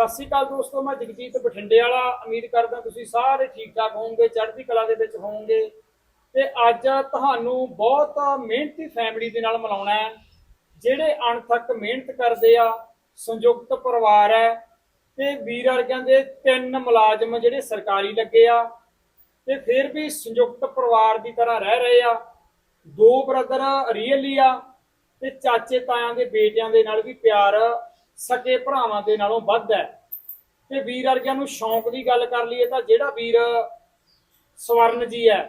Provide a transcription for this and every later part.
ਸਤਿ ਸ਼੍ਰੀ ਅਕਾਲ ਦੋਸਤੋ, ਮੈਂ ਜਗਜੀਤ ਬਠਿੰਡੇ ਵਾਲਾ। ਉਮੀਦ ਕਰਦਾ ਤੁਸੀਂ ਸਾਰੇ ਠੀਕ ਠਾਕ ਹੋਵੋਗੇ, ਚੜ੍ਹਦੀ ਕਲਾ ਦੇ ਵਿੱਚ ਹੋਵੋਗੇ। ਤੇ ਅੱਜ ਤੁਹਾਨੂੰ ਬਹੁਤ ਮਿਹਨਤੀ ਫੈਮਿਲੀ ਦੇ ਨਾਲ ਮਿਲਾਉਣਾ ਹੈ। ਜਿਹੜੇ ਅਣਥੱਕ ਮਿਹਨਤ ਕਰਦੇ ਆ, ਸੰਯੁਕਤ ਪਰਿਵਾਰ ਹੈ, ਤੇ ਵੀਰ ਵਰਗਿਆਂ ਦੇ ਤਿੰਨ ਮੁਲਾਜ਼ਮ ਜਿਹੜੇ ਸਰਕਾਰੀ ਲੱਗੇ ਆ, ਤੇ ਫਿਰ ਵੀ ਸੰਯੁਕਤ ਪਰਿਵਾਰ ਦੀ ਤਰ੍ਹਾਂ ਰਹਿ ਰਹੇ ਆ। ਦੋ ਬ੍ਰਦਰ ਰੀਅਲੀ ਆ, ਤੇ ਚਾਚੇ ਤਾਇਆਂ ਦੇ ਬੇਟਿਆਂ ਦੇ ਨਾਲ ਵੀ ਪਿਆਰ ਸਕੇ ਭਰਾਵਾਂ ਦੇ ਨਾਲੋਂ ਵੱਧ ਹੈ। ਤੇ ਵੀਰ ਵਰਗਿਆਂ ਨੂੰ ਸ਼ੌਂਕ ਦੀ ਗੱਲ ਕਰ ਲਈਏ ਤਾਂ ਜਿਹੜਾ ਵੀਰ ਸਵਰਨ ਜੀ ਹੈ,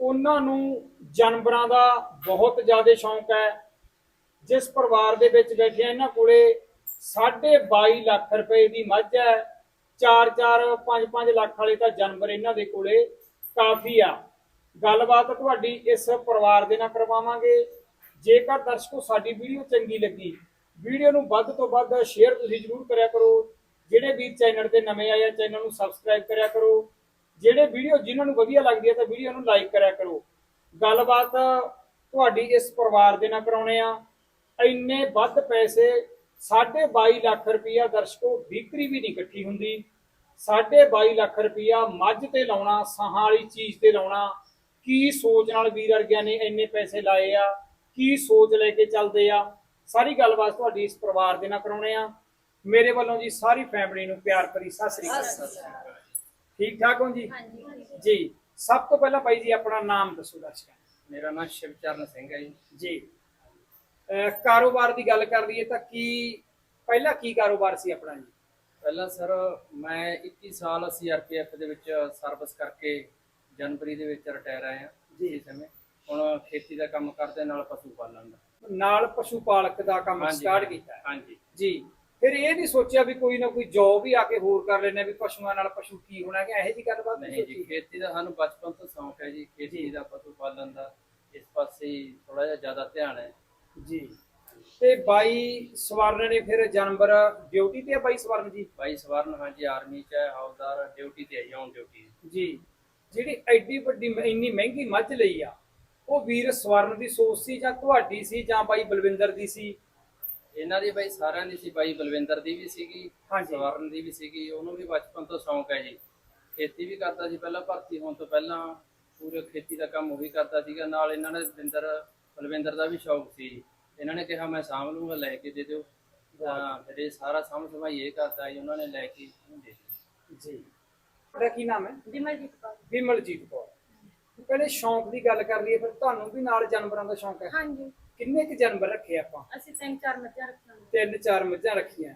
ਉਹਨਾਂ ਨੂੰ ਜਾਨਵਰਾਂ ਦਾ ਬਹੁਤ ਜ਼ਿਆਦਾ ਸ਼ੌਂਕ ਹੈ। ਜਿਸ ਪਰਿਵਾਰ ਦੇ ਵਿੱਚ ਬੈਠੇ ਆ, ਇਹਨਾਂ ਕੋਲੇ 22 ਲੱਖ ਰੁਪਏ ਦੀ ਮੱਝ ਹੈ। 4-4 5-5 ਲੱਖ ਵਾਲੇ ਤਾਂ ਜਾਨਵਰ ਇਹਨਾਂ ਦੇ ਕੋਲੇ ਕਾਫੀ ਆ। ਗੱਲਬਾਤ ਤੁਹਾਡੀ ਇਸ ਪਰਿਵਾਰ ਦੇ ਨਾਲ ਕਰਵਾਵਾਂਗੇ। ਜੇਕਰ ਦਰਸ਼ਕੋ, ਸਾਡੀ ਵੀਡੀਓ ਚੰਗੀ ਲੱਗੀ ਵੀਡੀਓ ਨੂੰ ਵੱਧ ਤੋਂ ਵੱਧ ਸ਼ੇਅਰ ਤੁਸੀਂ ਜ਼ਰੂਰ ਕਰਿਆ ਕਰੋ। ਜਿਹੜੇ ਵੀਰ ਚੈਨਲ ਤੇ ਨਵੇਂ ਆਏ ਆ, ਚੈਨਲ ਨੂੰ ਸਬਸਕ੍ਰਾਈਬ ਕਰਿਆ ਕਰੋ। ਜਿਹੜੇ ਵੀਡੀਓ ਜਿਨ੍ਹਾਂ ਨੂੰ ਵਧੀਆ ਲੱਗਦੀ ਹੈ ਤਾਂ ਵੀਡੀਓ ਨੂੰ ਲਾਈਕ ਕਰਿਆ ਕਰੋ। ਗੱਲਬਾਤ ਤੁਹਾਡੀ ਇਸ ਪਰਿਵਾਰ ਦੇ ਨਾਲ ਕਰਾਉਣੇ ਆ। ਇੰਨੇ ਵੱਧ ਪੈਸੇ 22 ਲੱਖ ਰੁਪਈਆ ਦਰਸ਼ਕੋ ਵਿਕਰੀ ਵੀ ਨਹੀਂ ਇਕੱਠੀ ਹੁੰਦੀ। 22 ਲੱਖ ਰੁਪਈਆ ਮੱਝ ਤੇ ਲਾਉਣਾ, ਸਾਹਾਂ ਵਾਲੀ ਚੀਜ਼ ਤੇ ਲਾਉਣਾ। ਕੀ ਸੋਚ ਨਾਲ ਵੀਰ ਵਰਗਿਆਂ ਨੇ ਇੰਨੇ ਪੈਸੇ ਲਾਏ ਆ? ਕੀ ਸੋਚ ਲੈ ਕੇ ਚੱਲਦੇ ਆ? ਸਾਰੀ ਗੱਲਬਾਤ ਤੁਹਾਡੀ ਇਸ ਪਰਿਵਾਰ ਦੇ ਨਾਲ ਕਰਾਉਣੇ ਆ। ਮੇਰੇ ਵੱਲੋਂ ਜੀ ਸਾਰੀ ਫੈਮਿਲੀ ਨੂੰ ਪਿਆਰ ਭਰੀ ਸਤਿ ਸ੍ਰੀ ਅਕਾਲ। ਠੀਕ ਠਾਕ ਹੋ ਜੀ? ਜੀ ਸਭ ਤੋਂ ਪਹਿਲਾਂ ਬਾਈ ਜੀ ਆਪਣਾ ਨਾਮ ਦੱਸੋ ਦਰਸ਼ਕਾਂ। ਮੇਰਾ ਨਾਮ ਸ਼ਿਵਚਰਨ ਸਿੰਘ ਹੈ ਜੀ। ਜੀ। ਅਹ ਕਾਰੋਬਾਰ ਦੀ ਗੱਲ ਕਰ ਲਈਏ ਤਾਂ ਕੀ ਪਹਿਲਾਂ ਕੀ ਕਾਰੋਬਾਰ ਸੀ ਆਪਣਾ ਜੀ? ਪਹਿਲਾਂ ਸਰ ਮੈਂ 21 ਸਾਲ ਸੀਆਰਪੀਐਫ ਦੇ ਵਿੱਚ ਸਰਵਿਸ ਕਰਕੇ ਜਨਵਰੀ ਦੇ ਵਿੱਚ ਰਿਟਾਇਰ ਆਇਆ ਜੀ। ਇਸ ਸਮੇਂ। ਹੁਣ ਖੇਤੀ ਦਾ ਕੰਮ ਕਰਦੇ ਨਾਲ ਪਸ਼ੂ ਪਾਲਣ ਦਾ। ਨਾਲ ਪਸ਼ੂ ਪਾਲਕ ਦਾ ਕੰਮ ਹਾਂਜੀ, ਸਟਾਰਟ ਕੀਤਾ ਹੈ। ਹਾਂਜੀ। ਜੀ। ਫਿਰ ਇਹ ਨਹੀਂ ਸੋਚਿਆ ਵੀ ਕੋਈ ਨਾ ਕੋਈ ਜੌਬ ਵੀ ਆ ਕੇ ਹੋਰ ਕਰ ਲੈਣੇ ਵੀ ਪਸ਼ੂਆਂ ਨਾਲ ਪਸ਼ੂ ਕੀ ਹੋਣਾ ਕਿ ਇਹੋ ਜੀ ਗੱਲਬਾਤ ਨਹੀਂ ਨਹੀਂ ਜੀ ਸੋਚੀ। ਖੇਤੀ ਦਾ ਸਾਨੂੰ ਬਚਪਨ ਤੋਂ ਸ਼ੌਂਕ ਹੈ ਜੀ ਖੇਤੀ ਦਾ ਪਸ਼ੂ ਪਾਲਣ ਦਾ ਇਸ ਪਾਸੇ ਥੋੜਾ ਜਿਹਾ ਜ਼ਿਆਦਾ ਧਿਆਨ ਹੈ। ਜੀ। ਤੇ ਬਾਈ ਸਵਰਨ ਨੇ ਫਿਰ ਜਾਨਵਰ ਡਿਊਟੀ ਤੇ ਆ ਬਾਈ ਸਵਰਨ ਜੀ? ਬਾਈ ਸਵਰਨ ਹਾਂਜੀ ਆਰਮੀ ਚ ਹੈ ਹੌਲਦਾਰ ਡਿਊਟੀ ਤੇ ਹੈ ਔਨ ਡਿਊਟੀ ਜੀ। ਜਿਹੜੀ ਐਡੀ ਵੱਡੀ ਮ- ਇੰਨੀ ਮਹਿੰਗੀ ਮੱਝ ਲਈ ਆ ਉਹ ਵੀਰ ਸਵਰਨ ਦੀ ਸੋਚ ਸੀ ਜਾਂ ਤੁਹਾਡੀ ਸੀ ਜਾਂ ਬਾਈ ਬਲਵਿੰਦਰ ਦੀ ਸੀ? ਇਹਨਾਂ ਦੀ ਬਾਈ ਸਾਰਿਆਂ ਦੀ ਸੀ ਬਾਈ ਬਲਵਿੰਦਰ ਦੀ ਵੀ ਸੀਗੀ ਹਾਂਜੀ। ਸਵਰਨ ਦੀ ਵੀ ਸੀਗੀ ਉਹਨੂੰ ਵੀ ਬਚਪਨ ਤੋਂ ਸ਼ੌਂਕ ਹੈ ਜੀ। ਖੇਤੀ ਵੀ ਕਰਦਾ ਸੀ ਪਹਿਲਾਂ ਭਰਤੀ ਹੋਣ ਤੋਂ ਪਹਿਲਾਂ ਪੂਰੇ ਖੇਤੀ ਦਾ ਕੰਮ ਉਹ ਵੀ ਕਰਦਾ ਸੀਗਾ। ਨਾਲ ਇਹਨਾਂ ਨੇ ਬਿੰਦਰ ਬਲਵਿੰਦਰ ਦਾ ਵੀ ਸ਼ੌਂਕ ਸੀ। ਇਹਨਾਂ ਨੇ ਕਿਹਾ ਮੈਂ ਸਾਂਭ ਲੂੰਗਾ ਲੈ ਕੇ ਦੇ ਦਿਓ। ਤਾਂ ਫਿਰ ਇਹ ਸਾਰਾ ਸਾਂਭ ਸੰਭਾਈ ਇਹ ਕਰਦਾ ਜੀ ਉਹਨਾਂ ਨੇ ਲੈ ਕੇ ਦੇ ਦਿੱਤਾ। ਜੀ। ਤੁਹਾਡਾ ਕੀ ਨਾਮ ਹੈ? ਵਿਮਲਜੀਤ ਕੌਰ। ਵਿਮਲਜੀਤ ਕੌਰ। ਪਹਿਲੇ ਸ਼ੌਂਕ ਦੀ ਗੱਲ ਕਰ ਲਈਏ ਫਿਰ ਤੁਹਾਨੂੰ ਵੀ ਨਾਲ ਜਾਨਵਰਾਂ ਦਾ ਸ਼ੌਂਕ ਹੈ। ਹਾਂਜੀ। ਕਿੰਨੇ ਕੁ ਜਾਨਵਰ ਰੱਖੇ ਆਪਾਂ? ਅਸੀਂ ਤਿੰਨ ਚਾਰ ਮੱਝਾਂ ਰੱਖੀਆਂ ਤਿੰਨ ਚਾਰ ਮੱਝਾਂ ਰੱਖੀਆਂ।